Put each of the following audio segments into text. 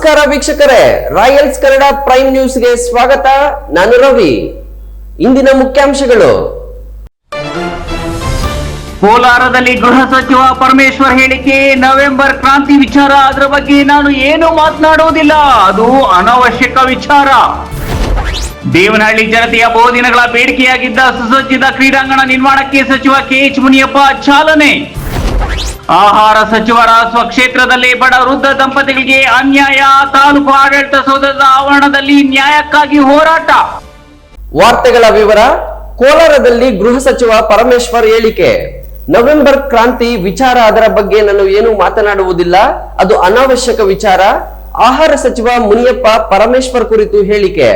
ನಮಸ್ಕಾರ ವೀಕ್ಷಕರೇ. Royals Kannada prime ನ್ಯೂಸ್ಗೆ ಸ್ವಾಗತ. ನಾನು ರವಿ. ಇಂದಿನ ಮುಖ್ಯಾಂಶಗಳು. ಕೋಲಾರದಲ್ಲಿ ಗೃಹ ಸಚಿವ ಪರಮೇಶ್ವರ್ ಹೇಳಿಕೆ, ನವೆಂಬರ್ ಕ್ರಾಂತಿ ವಿಚಾರ, ಅದರ ಬಗ್ಗೆ ನಾನು ಏನು ಮಾತನಾಡುವುದಿಲ್ಲ. ಅದು ಅನವಶ್ಯಕ ವಿಚಾರ. ದೇವನಹಳ್ಳಿ ಜನತೆಯ ಬಹುದಿನಗಳ ಬೇಡಿಕೆಯಾಗಿದ್ದ ಸುಸಜ್ಜಿತ ಕ್ರೀಡಾಂಗಣ ನಿರ್ಮಾಣಕ್ಕೆ ಸಚಿವ ಕೆಎಚ್ ಮುನಿಯಪ್ಪ ಚಾಲನೆ. ಆಹಾರ ಸಚಿವರ ಸ್ವಕ್ಷೇತ್ರದಲ್ಲಿ ಬಡ ವೃದ್ಧ ದಂಪತಿಗಳಿಗೆ ಅನ್ಯಾಯ ತಾಲೂಕು ಆಡಳಿತ ಸೌಧದ ಆವರಣದಲ್ಲಿ ನ್ಯಾಯಕ್ಕಾಗಿ ಹೋರಾಟ. ವಾರ್ತೆಗಳ ವಿವರ ಕೋಲಾರದಲ್ಲಿ ಗೃಹ ಸಚಿವ ಪರಮೇಶ್ವರ್ ಹೇಳಿಕೆ. ನವೆಂಬರ್ ಕ್ರಾಂತಿ ವಿಚಾರ ಅದರ ಬಗ್ಗೆ ನಾನು ಏನು ಮಾತನಾಡುವುದಿಲ್ಲ ಅದು ಅನಾವಶ್ಯಕ ವಿಚಾರ. ಆಹಾರ ಸಚಿವ ಮುನಿಯಪ್ಪ ಪರಮೇಶ್ವರ್ ಕುರಿತು ಹೇಳಿಕೆ.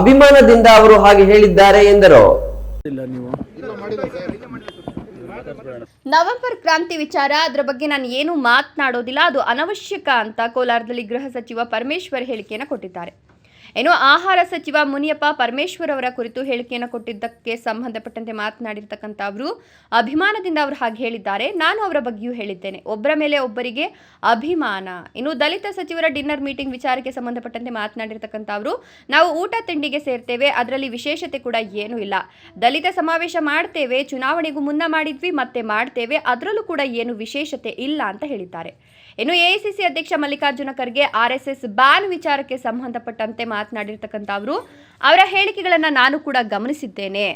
ಅಭಿಮಾನದಿಂದ ಅವರು ಹಾಗೆ ಹೇಳಿದ್ದಾರೆ ಎಂದರು. ನವೆಂಬರ್ ಕ್ರಾಂತಿ ವಿಚಾರ, ಅದರ ಬಗ್ಗೆ ನಾನು ಏನು ಮಾತನಾಡೋದಿಲ್ಲ. ಅದು ಅನವಶ್ಯಕ ಅಂತ ಕೋಲಾರದಲ್ಲಿ ಗೃಹ ಸಚಿವ ಪರಮೇಶ್ವರ್ ಹೇಳಿಕೆಯನ್ನು ಕೊಟ್ಟಿದ್ದಾರೆ. ಏನು ಆಹಾರ ಸಚಿವ ಮುನಿಯಪ್ಪ ಪರಮೇಶ್ವರ್ ಅವರ ಕುರಿತು ಹೇಳಿಕೆಯನ್ನು ಕೊಟ್ಟಿದ್ದಕ್ಕೆ ಸಂಬಂಧಪಟ್ಟಂತೆ ಮಾತನಾಡಿರ್ತಕ್ಕಂಥ ಅವರು, ಅಭಿಮಾನದಿಂದ ಅವರು ಹಾಗೆ ಹೇಳಿದ್ದಾರೆ. ನಾನು ಅವರ ಬಗ್ಗೆಯೂ ಹೇಳಿದ್ದೇನೆ. ಒಬ್ಬರ ಮೇಲೆ ಒಬ್ಬರಿಗೆ ಅಭಿಮಾನ. ಇನ್ನು ದಲಿತ ಸಚಿವರ ಡಿನ್ನರ್ ಮೀಟಿಂಗ್ ವಿಚಾರಕ್ಕೆ ಸಂಬಂಧಪಟ್ಟಂತೆ ಮಾತನಾಡಿರ್ತಕ್ಕಂಥ ಅವರು, ನಾವು ಊಟ ತಿಂಡಿಗೆ ಸೇರ್ತೇವೆ, ಅದರಲ್ಲಿ ವಿಶೇಷತೆ ಕೂಡ ಏನೂ ಇಲ್ಲ. ದಲಿತ ಸಮಾವೇಶ ಮಾಡ್ತೇವೆ, ಚುನಾವಣೆಗೂ ಮುನ್ನ ಮಾಡಿದ್ವಿ, ಮತ್ತೆ ಮಾಡ್ತೇವೆ, ಅದರಲ್ಲೂ ಕೂಡ ಏನು ವಿಶೇಷತೆ ಇಲ್ಲ ಅಂತ ಹೇಳಿದ್ದಾರೆ. ಇನ್ನು ಎಐಸಿಸಿ ಅಧ್ಯಕ್ಷ ಮಲ್ಲಿಕಾರ್ಜುನ ಖರ್ಗೆ ಆರ್ಎಸ್ಎಸ್ ಬ್ಯಾನ್ ವಿಚಾರಕ್ಕೆ ಸಂಬಂಧಪಟ್ಟಂತೆ ಮಾತನಾಡಿರ್ತಕ್ಕಂಥ ಅವರು, ಅವರ ಹೇಳಿಕೆಗಳನ್ನು ನಾನು ಕೂಡ ಗಮನಿಸಿದ್ದೇನೆ.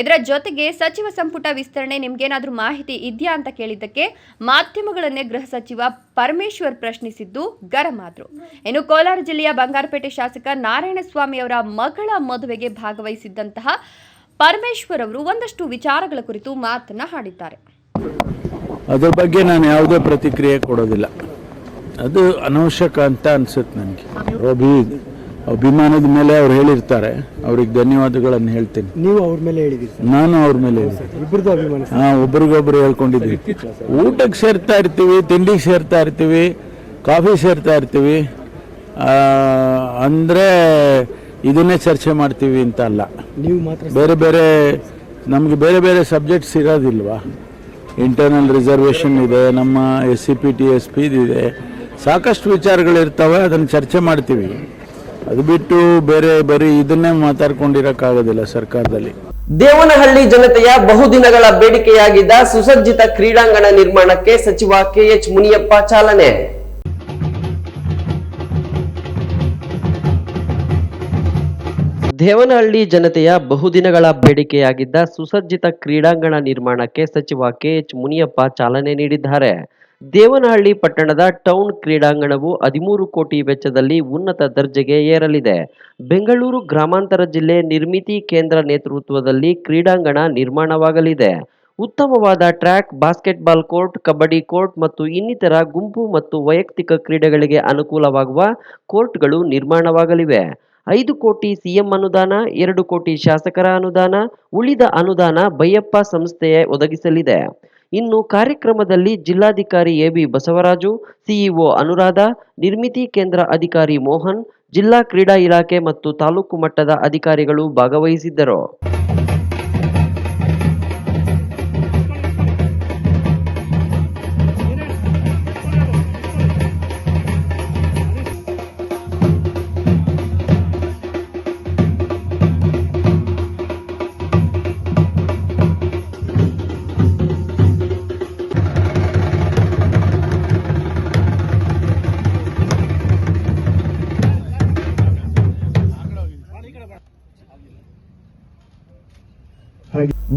ಇದರ ಜೊತೆಗೆ ಸಚಿವ ಸಂಪುಟ ವಿಸ್ತರಣೆ ನಿಮ್ಗೇನಾದ್ರೂ ಮಾಹಿತಿ ಇದೆಯಾ ಅಂತ ಕೇಳಿದ್ದಕ್ಕೆ ಮಾಧ್ಯಮಗಳನ್ನೇ ಗೃಹ ಸಚಿವ ಪರಮೇಶ್ವರ್ ಪ್ರಶ್ನಿಸಿದ್ದು ಗರಂ ಆದ್ರು. ಇನ್ನು ಕೋಲಾರ ಜಿಲ್ಲೆಯ ಬಂಗಾರಪೇಟೆ ಶಾಸಕ ನಾರಾಯಣಸ್ವಾಮಿ ಅವರ ಮಗಳ ಮದುವೆಗೆ ಭಾಗವಹಿಸಿದ್ದಂತಹ ಪರಮೇಶ್ವರ್ ಅವರು ಒಂದಷ್ಟು ವಿಚಾರಗಳ ಕುರಿತು ಮಾತನ್ನ ಹಾಡಿದ್ದಾರೆ. ಅದ್ರ ಬಗ್ಗೆ ನಾನು ಯಾವುದೇ ಪ್ರತಿಕ್ರಿಯೆ ಕೊಡೋದಿಲ್ಲ. ಅದು ಅನವಶ್ಯಕ ಅಂತ ಅನ್ಸುತ್ತೆ ನನಗೆ. ಅಭಿ ಅಭಿಮಾನದ ಮೇಲೆ ಅವ್ರು ಹೇಳಿರ್ತಾರೆ. ಅವ್ರಿಗೆ ಧನ್ಯವಾದಗಳನ್ನು ಹೇಳ್ತೀನಿ. ನೀವು ಅವ್ರ ಮೇಲೆ ಹೇಳಿದ್ದೀರಿ ನಾನು ಅವ್ರ ಮೇಲೆ ಹೇಳಿದ್ದೀನಿ. ಹಾ ಒಬ್ರಿಗೊಬ್ರು ಹೇಳ್ಕೊಂಡಿದ್ವಿ ಊಟಕ್ಕೆ ಸೇರ್ತಾ ಇರ್ತೀವಿ ತಿಂಡಿಗೆ ಸೇರ್ತಾ ಇರ್ತೀವಿ ಕಾಫಿ ಸೇರ್ತಾ ಇರ್ತೀವಿ. ಅಂದರೆ ಅಂದ್ರೆ ಇದನ್ನೇ ಚರ್ಚೆ ಮಾಡ್ತೀವಿ ಅಂತ ಅಲ್ಲ. ನೀವು ಮಾತ್ರ ಬೇರೆ ಬೇರೆ ನಮಗೆ ಬೇರೆ ಬೇರೆ ಸಬ್ಜೆಕ್ಟ್ಸ್ ಇರೋದಿಲ್ವಾ? ಇಂಟರ್ನಲ್ ರಿಸರ್ವೇಷನ್ ಇದೆ, ನಮ್ಮ S C P T S P ಇದೆ. ಸಾಕಷ್ಟು ವಿಚಾರಗಳಿರ್ತವೆ, ಅದನ್ನು ಚರ್ಚೆ ಮಾಡ್ತೀವಿ. ಅದು ಬಿಟ್ಟು ಬೇರೆ ಬರೀ ಇದನ್ನೇ ಮಾತಾಡ್ಕೊಂಡಿರೋಕ್ಕಾಗೋದಿಲ್ಲ ಸರ್ಕಾರದಲ್ಲಿ. ದೇವನಹಳ್ಳಿ ಜನತೆಯ ಬಹುದಿನಗಳ ಬೇಡಿಕೆಯಾಗಿದ್ದ ಸುಸಜ್ಜಿತ ಕ್ರೀಡಾಂಗಣ ನಿರ್ಮಾಣಕ್ಕೆ ಸಚಿವ ಕೆಎಚ್ ಮುನಿಯಪ್ಪ ಚಾಲನೆ. ದೇವನಹಳ್ಳಿ ಜನತೆಯ ಬಹುದಿನಗಳ ಬೇಡಿಕೆಯಾಗಿದ್ದ ಸುಸಜ್ಜಿತ ಕ್ರೀಡಾಂಗಣ ನಿರ್ಮಾಣಕ್ಕೆ ಸಚಿವ ಕೆಎಚ್ ಮುನಿಯಪ್ಪ ಚಾಲನೆ ನೀಡಿದ್ದಾರೆ. ದೇವನಹಳ್ಳಿ ಪಟ್ಟಣದ ಟೌನ್ ಕ್ರೀಡಾಂಗಣವು ಹದಿಮೂರು ಕೋಟಿ ವೆಚ್ಚದಲ್ಲಿ ಉನ್ನತ ದರ್ಜೆಗೆ ಏರಲಿದೆ. ಬೆಂಗಳೂರು ಗ್ರಾಮಾಂತರ ಜಿಲ್ಲೆ ನಿರ್ಮಿತಿ ಕೇಂದ್ರ ನೇತೃತ್ವದಲ್ಲಿ ಕ್ರೀಡಾಂಗಣ ನಿರ್ಮಾಣವಾಗಲಿದೆ. ಉತ್ತಮವಾದ track, basketball court, kabaddi court ಮತ್ತು ಇನ್ನಿತರ ಗುಂಪು ಮತ್ತು ವೈಯಕ್ತಿಕ ಕ್ರೀಡೆಗಳಿಗೆ ಅನುಕೂಲವಾಗುವ ಕೋರ್ಟ್ಗಳು ನಿರ್ಮಾಣವಾಗಲಿವೆ. ಐದು ಕೋಟಿ ಸಿಎಂ ಅನುದಾನ, ಎರಡು ಕೋಟಿ ಶಾಸಕರ ಅನುದಾನ, ಉಳಿದ ಅನುದಾನ ಬೈಯಪ್ಪ ಸಂಸ್ಥೆಯೇ ಒದಗಿಸಲಿದೆ. ಇನ್ನು ಕಾರ್ಯಕ್ರಮದಲ್ಲಿ ಜಿಲ್ಲಾಧಿಕಾರಿ ಎಬಿ ಬಸವರಾಜು, ಸಿಇಒ ಅನುರಾಧ, ನಿರ್ಮಿತಿ ಕೇಂದ್ರ ಅಧಿಕಾರಿ ಮೋಹನ್, ಜಿಲ್ಲಾ ಕ್ರೀಡಾ ಇಲಾಖೆ ಮತ್ತು ತಾಲೂಕು ಮಟ್ಟದ ಅಧಿಕಾರಿಗಳು ಭಾಗವಹಿಸಿದ್ದರು.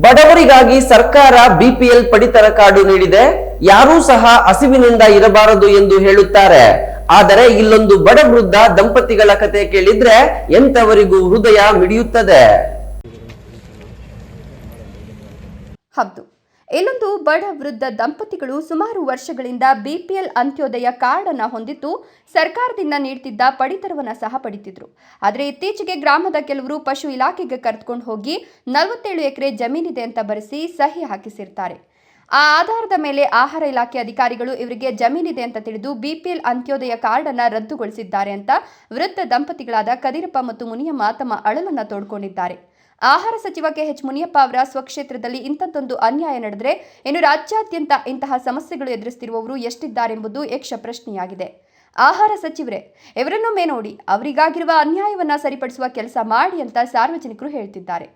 ಬಡವರಿಗಾಗಿ ಸರ್ಕಾರ ಬಿಪಿಎಲ್ ಪಡಿತರ ಕಾರ್ಡು ನೀಡಿದೆ. ಯಾರೂ ಸಹ ಹಸಿವಿನಿಂದ ಇರಬಾರದು ಎಂದು ಹೇಳುತ್ತಾರೆ. ಆದರೆ ಇಲ್ಲೊಂದು ಬಡ ವೃದ್ಧ ದಂಪತಿಗಳ ಕತೆ ಕೇಳಿದ್ರೆ ಎಂತವರಿಗೂ ಹೃದಯ ಮಿಡಿಯುತ್ತದೆ ಹೌದು ಇಲ್ಲೊಂದು ಬಡ ವೃದ್ಧ ದಂಪತಿಗಳು ಸುಮಾರು ವರ್ಷಗಳಿಂದ ಬಿಪಿಎಲ್ ಅಂತ್ಯೋದಯ ಕಾರ್ಡ್ ಅನ್ನ ಹೊಂದಿದ್ದು ಸರ್ಕಾರದಿಂದ ನೀಡ್ತಿದ್ದ ಪಡಿತರವನ್ನ ಸಹ ಪಡಿತಿದ್ರು. ಆದರೆ ಇತ್ತೀಚೆಗೆ ಗ್ರಾಮದ ಕೆಲವರು ಪಶು ಇಲಾಖೆಗೆ ಕರೆದುಕೊಂಡು ಹೋಗಿ ನಲವತ್ತೇಳು ಎಕರೆ ಜಮೀನಿದೆ ಅಂತ ಬರೆಸಿ ಸಹಿ ಹಾಕಿಸಿರ್ತಾರೆ. ಆ ಆಧಾರದ ಮೇಲೆ ಆಹಾರ ಇಲಾಖೆ ಅಧಿಕಾರಿಗಳು ಇವರಿಗೆ ಜಮೀನಿದೆ ಅಂತ ತಿಳಿದು ಬಿಪಿಎಲ್ ಅಂತ್ಯೋದಯ ಕಾರ್ಡ್ ಅನ್ನ ರದ್ದುಗೊಳಿಸಿದ್ದಾರೆ ಅಂತ ವೃದ್ಧ ದಂಪತಿಗಳಾದ ಕದಿರಪ್ಪ ಮತ್ತು ಮುನಿಯಮ್ಮ ತಮ್ಮ ಅಳಲನ್ನ ತೋಡ್ಕೊಂಡಿದ್ದಾರೆ. ಆಹಾರ ಸಚಿವ ಕೆ ಎಚ್ ಮುನಿಯಪ್ಪ ಅವರ ಸ್ವಕ್ಷೇತ್ರದಲ್ಲಿ ಇಂಥದ್ದೊಂದು ಅನ್ಯಾಯ ನಡೆದರೆ ಇನ್ನು ರಾಜ್ಯಾದ್ಯಂತ ಇಂತಹ ಸಮಸ್ಯೆಗಳು ಎದುರಿಸ್ತಿರುವವರು ಎಷ್ಟಿದ್ದಾರೆಂಬುದು ಯಕ್ಷ ಪ್ರಶ್ನೆಯಾಗಿದೆ. ಆಹಾರ ಸಚಿವರೇ, ಇವರನ್ನೊಮ್ಮೆ ನೋಡಿ ಅವರಿಗಾಗಿರುವ ಅನ್ಯಾಯವನ್ನ ಸರಿಪಡಿಸುವ ಕೆಲಸ ಮಾಡಿ ಅಂತ ಸಾರ್ವಜನಿಕರು ಹೇಳ್ತಿದ್ದಾರೆ.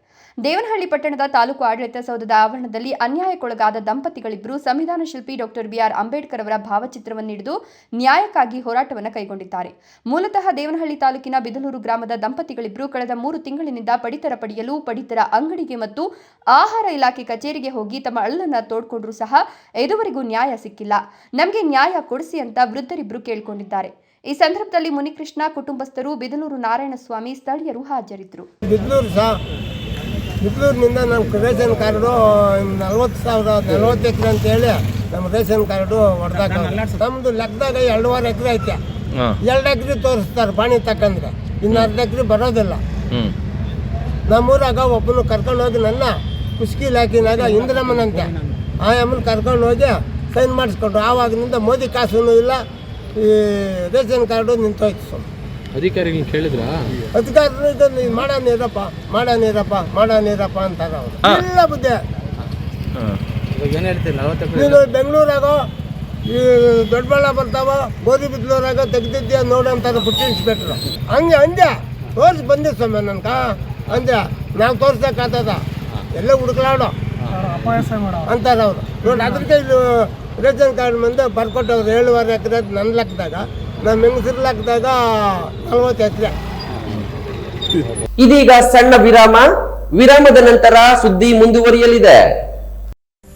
ದೇವನಹಳ್ಳಿ ಪಟ್ಟಣದ ತಾಲೂಕು ಆಡಳಿತ ಸೌಧದ ಆವರಣದಲ್ಲಿ ಅನ್ಯಾಯಕ್ಕೊಳಗಾದ ದಂಪತಿಗಳಿಬ್ಬರು ಸಂವಿಧಾನ ಶಿಲ್ಪಿ ಡಾಕ್ಟರ್ ಬಿಆರ್ ಅಂಬೇಡ್ಕರ್ ಅವರ ಭಾವಚಿತ್ರವನ್ನು ಹಿಡಿದು ನ್ಯಾಯಕ್ಕಾಗಿ ಹೋರಾಟವನ್ನು ಕೈಗೊಂಡಿದ್ದಾರೆ. ಮೂಲತಃ ದೇವನಹಳ್ಳಿ ತಾಲೂಕಿನ ಬಿದಲೂರು ಗ್ರಾಮದ ದಂಪತಿಗಳಿಬ್ಬರು ಕಳೆದ ಮೂರು ತಿಂಗಳಿನಿಂದ ಪಡಿತರ ಪಡೆಯಲು ಪಡಿತರ ಅಂಗಡಿಗೆ ಮತ್ತು ಆಹಾರ ಇಲಾಖೆ ಕಚೇರಿಗೆ ಹೋಗಿ ತಮ್ಮ ಅಳ್ಳನ್ನು ತೋಡ್ಕೊಂಡ್ರು ಸಹ ಇದುವರೆಗೂ ನ್ಯಾಯ ಸಿಕ್ಕಿಲ್ಲ. ನಮಗೆ ನ್ಯಾಯ ಕೊಡಿಸಿ ಅಂತ ವೃದ್ಧರಿಬ್ಬರು ಕೇಳಿಕೊಂಡಿದ್ದಾರೆ. ಈ ಸಂದರ್ಭದಲ್ಲಿ ಮುನಿಕೃಷ್ಣ ಕುಟುಂಬಸ್ಥರು ಬಿದಲೂರು ನಾರಾಯಣಸ್ವಾಮಿ ಸ್ಥಳೀಯರು ಹಾಜರಿದ್ದರು. ಬಿದ್ಲೂರಿನಿಂದ ನಮ್ಮ ರೇಷನ್ ಕಾರ್ಡು ನಲ್ವತ್ತು ಸಾವಿರ ನಲ್ವತ್ತು ಎಕರೆ ಅಂತೇಳಿ ನಮ್ಮ ರೇಷನ್ ಕಾರ್ಡು ಹೊಡೆದಾಗ ನಮ್ಮದು ಲೆಕ್ಕದಾಗ ಎರಡೂವರೆ ಎಕರೆ ಐತೆ. ಎರಡು ಎಕರೆ ತೋರಿಸ್ತಾರೆ ಪಾಣಿ ತಕ್ಕಂದ್ರೆ. ಇನ್ನು ಅರ್ಧ ಎಕರೆ ಬರೋದಿಲ್ಲ. ನಮ್ಮೂರಾಗ ಒಬ್ಬನು ಕರ್ಕೊಂಡು ಹೋಗಿ ನನ್ನ ಕುಸ್ಕಿ ಇಲಾಖೆನಾಗ ಇಂದ್ರಮ್ಮನಂತೆ. ಆ ಅಮ್ಮನ ಕರ್ಕೊಂಡು ಹೋಗಿ ಸೈನ್ ಮಾಡಿಸ್ಕೊಂಡ್ರು. ಆವಾಗಿನಿಂದ ಮೋದಿ ಕಾಸೂ ಇಲ್ಲ. ಈ ರೇಷನ್ ಕಾರ್ಡು ನಿಂತೋಯ್ತು ಸುಮ್ಮನೆ ಅಧಿಕಾರಿಗಳನ್ನ ಕೇಳಿದ್ರಾ? ಅಧಿಕಾರರು ಇದನ್ನು ಮಾಡಾನಿರಪ್ಪ ಮಾಡಾನಿರಪ್ಪ ಮಾಡಾನಿರಪ್ಪ ಅಂತಾರ ಅವರು. ಇಲ್ಲ ಬುದ್ಧಿ. ಇವಾಗ ಏನು ಹೇಳ್ತೀರಿ ನಲವತ್ತು ನೀನು ಬೆಂಗಳೂರಾಗೋ ಈ ದೊಡ್ಡಬಳ್ಳ ಬರ್ತಾವ ಗೋಧಿ ಬಿದ್ಲೂರಾಗ ತೆಗ್ದಿದ್ಯಾ ನೋಡು ಅಂತಾರೆ ಬುಟ್ಟಿ ಇನ್ಸ್ಪೆಕ್ಟ್ರು. ಹಂಗೆ ಅಂದೆ ತೋರಿಸಿ ಬಂದಿ ಸ್ವಾಮಿ ನನ್ಕ ಅಂದೆ ನಾವು ತೋರ್ಸಕ್ಕಾಗ್ತದ ಎಲ್ಲ ಹುಡುಕ್ಲಾಡೋ. ಅಂತಾರೆ ಅವರು. ನೋಡಿ ಅದಕ್ಕೆ ಇಲ್ಲಿ ರೇಷನ್ ಕಾರ್ಡ್ ಮುಂದೆ ಬರ್ಕೊಟ್ಟವ್ರು ಏಳುವರೆ ಎಕರೆ ನನ್ನ ಲೆಕ್ಕದಾಗ. ನಮ್ಮ ಹೆಂಗಸರು ಲೆಕ್ಕದಾಗ ನಲ್ವತ್ತು ಎಕರೆ. ಇದೀಗ ಸಣ್ಣ ವಿರಾಮ. ವಿರಾಮದ ನಂತರ ಸುದ್ದಿ ಮುಂದುವರಿಯಲಿದೆ.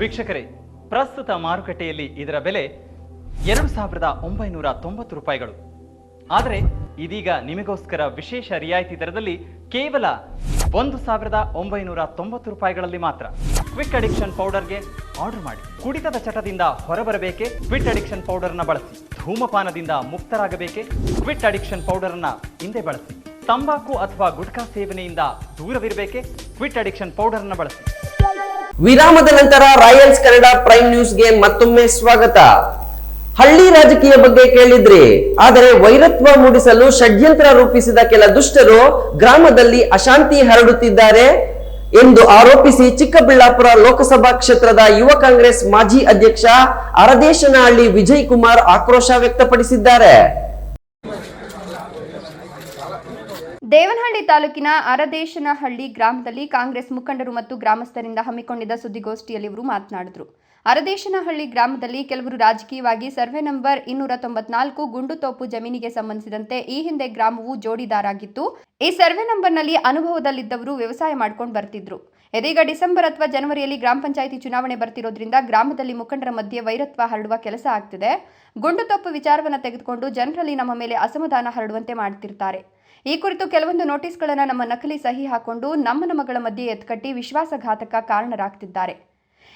ವೀಕ್ಷಕರೇ, ಪ್ರಸ್ತುತ ಮಾರುಕಟ್ಟೆಯಲ್ಲಿ ಇದರ ಬೆಲೆ ಎರಡು ಸಾವಿರದ ಒಂಬೈನೂರ ತೊಂಬತ್ತು ರೂಪಾಯಿಗಳು. ಆದರೆ ಇದೀಗ ನಿಮಗೋಸ್ಕರ ವಿಶೇಷ ರಿಯಾಯಿತಿ ದರದಲ್ಲಿ ಕೇವಲ ಒಂದು ಸಾವಿರದ ಒಂಬೈನೂರ ತೊಂಬತ್ತು ರೂಪಾಯಿಗಳಲ್ಲಿ ಮಾತ್ರ. ಕ್ವಿಕ್ ಅಡಿಕ್ಷನ್ ಪೌಡರ್ಗೆ ಆರ್ಡರ್ ಮಾಡಿ. ಕುಡಿತದ ಚಟದಿಂದ ಹೊರಬರಬೇಕೆ? ಕ್ವಿಟ್ ಅಡಿಕ್ಷನ್ ಪೌಡರ್ನ ಬಳಸಿ. ಧೂಮಪಾನದಿಂದ ಮುಕ್ತರಾಗಬೇಕೆ? ಕ್ವಿಟ್ ಅಡಿಕ್ಷನ್ ಪೌಡರ್ನ ಹಿಂದೆ ಬಳಸಿ. ತಂಬಾಕು ಅಥವಾ ಗುಟ್ಕಾ ಸೇವನೆಯಿಂದ ದೂರವಿರಬೇಕೆ? ಕ್ವಿಟ್ ಅಡಿಕ್ಷನ್ ಪೌಡರ್ ಅನ್ನು ಬಳಸಿ. ವಿರಾಮದ ನಂತರ ರಾಯಲ್ಸ್ ಕನ್ನಡ ಪ್ರೈಮ್ ನ್ಯೂಸ್ಗೆ ಮತ್ತೊಮ್ಮೆ ಸ್ವಾಗತ. ಹಳ್ಳಿ ರಾಜಕೀಯ ಬಗ್ಗೆ ಕೇಳಿದ್ರಿ, ಆದರೆ ವೈರತ್ವ ಮೂಡಿಸಲು ಷಡ್ಯಂತ್ರ ರೂಪಿಸಿದ ಕೆಲ ದುಷ್ಟರು ಗ್ರಾಮದಲ್ಲಿ ಅಶಾಂತಿ ಹರಡುತ್ತಿದ್ದಾರೆ ಎಂದು ಆರೋಪಿಸಿ ಚಿಕ್ಕಬಳ್ಳಾಪುರ ಲೋಕಸಭಾ ಕ್ಷೇತ್ರದ ಯುವ ಕಾಂಗ್ರೆಸ್ ಮಾಜಿ ಅಧ್ಯಕ್ಷ ಅರದೇಶನಹಳ್ಳಿ ವಿಜಯ್ ಕುಮಾರ್ ಆಕ್ರೋಶ ವ್ಯಕ್ತಪಡಿಸಿದ್ದಾರೆ. ದೇವನಹಳ್ಳಿ ತಾಲೂಕಿನ ಅರದೇಶನಹಳ್ಳಿ ಗ್ರಾಮದಲ್ಲಿ ಕಾಂಗ್ರೆಸ್ ಮುಖಂಡರು ಮತ್ತು ಗ್ರಾಮಸ್ಥರಿಂದ ಹಮ್ಮಿಕೊಂಡಿದ್ದ ಸುದ್ದಿಗೋಷ್ಠಿಯಲ್ಲಿ ಇವರು ಮಾತನಾಡಿದರು. ಅರದೇಶನಹಳ್ಳಿ ಗ್ರಾಮದಲ್ಲಿ ಕೆಲವರು ರಾಜಕೀಯವಾಗಿ ಸರ್ವೆ ನಂಬರ್ ಇನ್ನೂರ ತೊಂಬತ್ನಾಲ್ಕು ಗುಂಡುತೋಪು ಜಮೀನಿಗೆ ಸಂಬಂಧಿಸಿದಂತೆ ಈ ಹಿಂದೆ ಗ್ರಾಮವು ಜೋಡಿದಾರಾಗಿತ್ತು. ಈ ಸರ್ವೆ ನಂಬರ್ನಲ್ಲಿ ಅನುಭವದಲ್ಲಿದ್ದವರು ವ್ಯವಸಾಯ ಮಾಡ್ಕೊಂಡು ಬರ್ತಿದ್ರು. ಇದೀಗ ಡಿಸೆಂಬರ್ ಅಥವಾ ಜನವರಿಯಲ್ಲಿ ಗ್ರಾಮ ಪಂಚಾಯಿತಿ ಚುನಾವಣೆ ಬರ್ತಿರೋದ್ರಿಂದ ಗ್ರಾಮದಲ್ಲಿ ಮುಖಂಡರ ಮಧ್ಯೆ ವೈರತ್ವ ಹರಡುವ ಕೆಲಸ ಆಗ್ತಿದೆ. ಗುಂಡು ತೋಪು ವಿಚಾರವನ್ನು ತೆಗೆದುಕೊಂಡು ಜನರಲ್ಲಿ ನಮ್ಮ ಮೇಲೆ ಅಸಮಾಧಾನ ಹರಡುವಂತೆ ಮಾಡ್ತಿರ್ತಾರೆ. ಈ ಕುರಿತು ಕೆಲವೊಂದು ನೋಟಿಸ್ಗಳನ್ನು ನಮ್ಮ ನಕಲಿ ಸಹಿ ಹಾಕೊಂಡು ನಮ್ಮ ನಮಗಳ ಮಧ್ಯೆ ಎತ್ಕಟ್ಟಿ ವಿಶ್ವಾಸಘಾತಕ ಕಾರಣರಾಗ್ತಿದ್ದಾರೆ.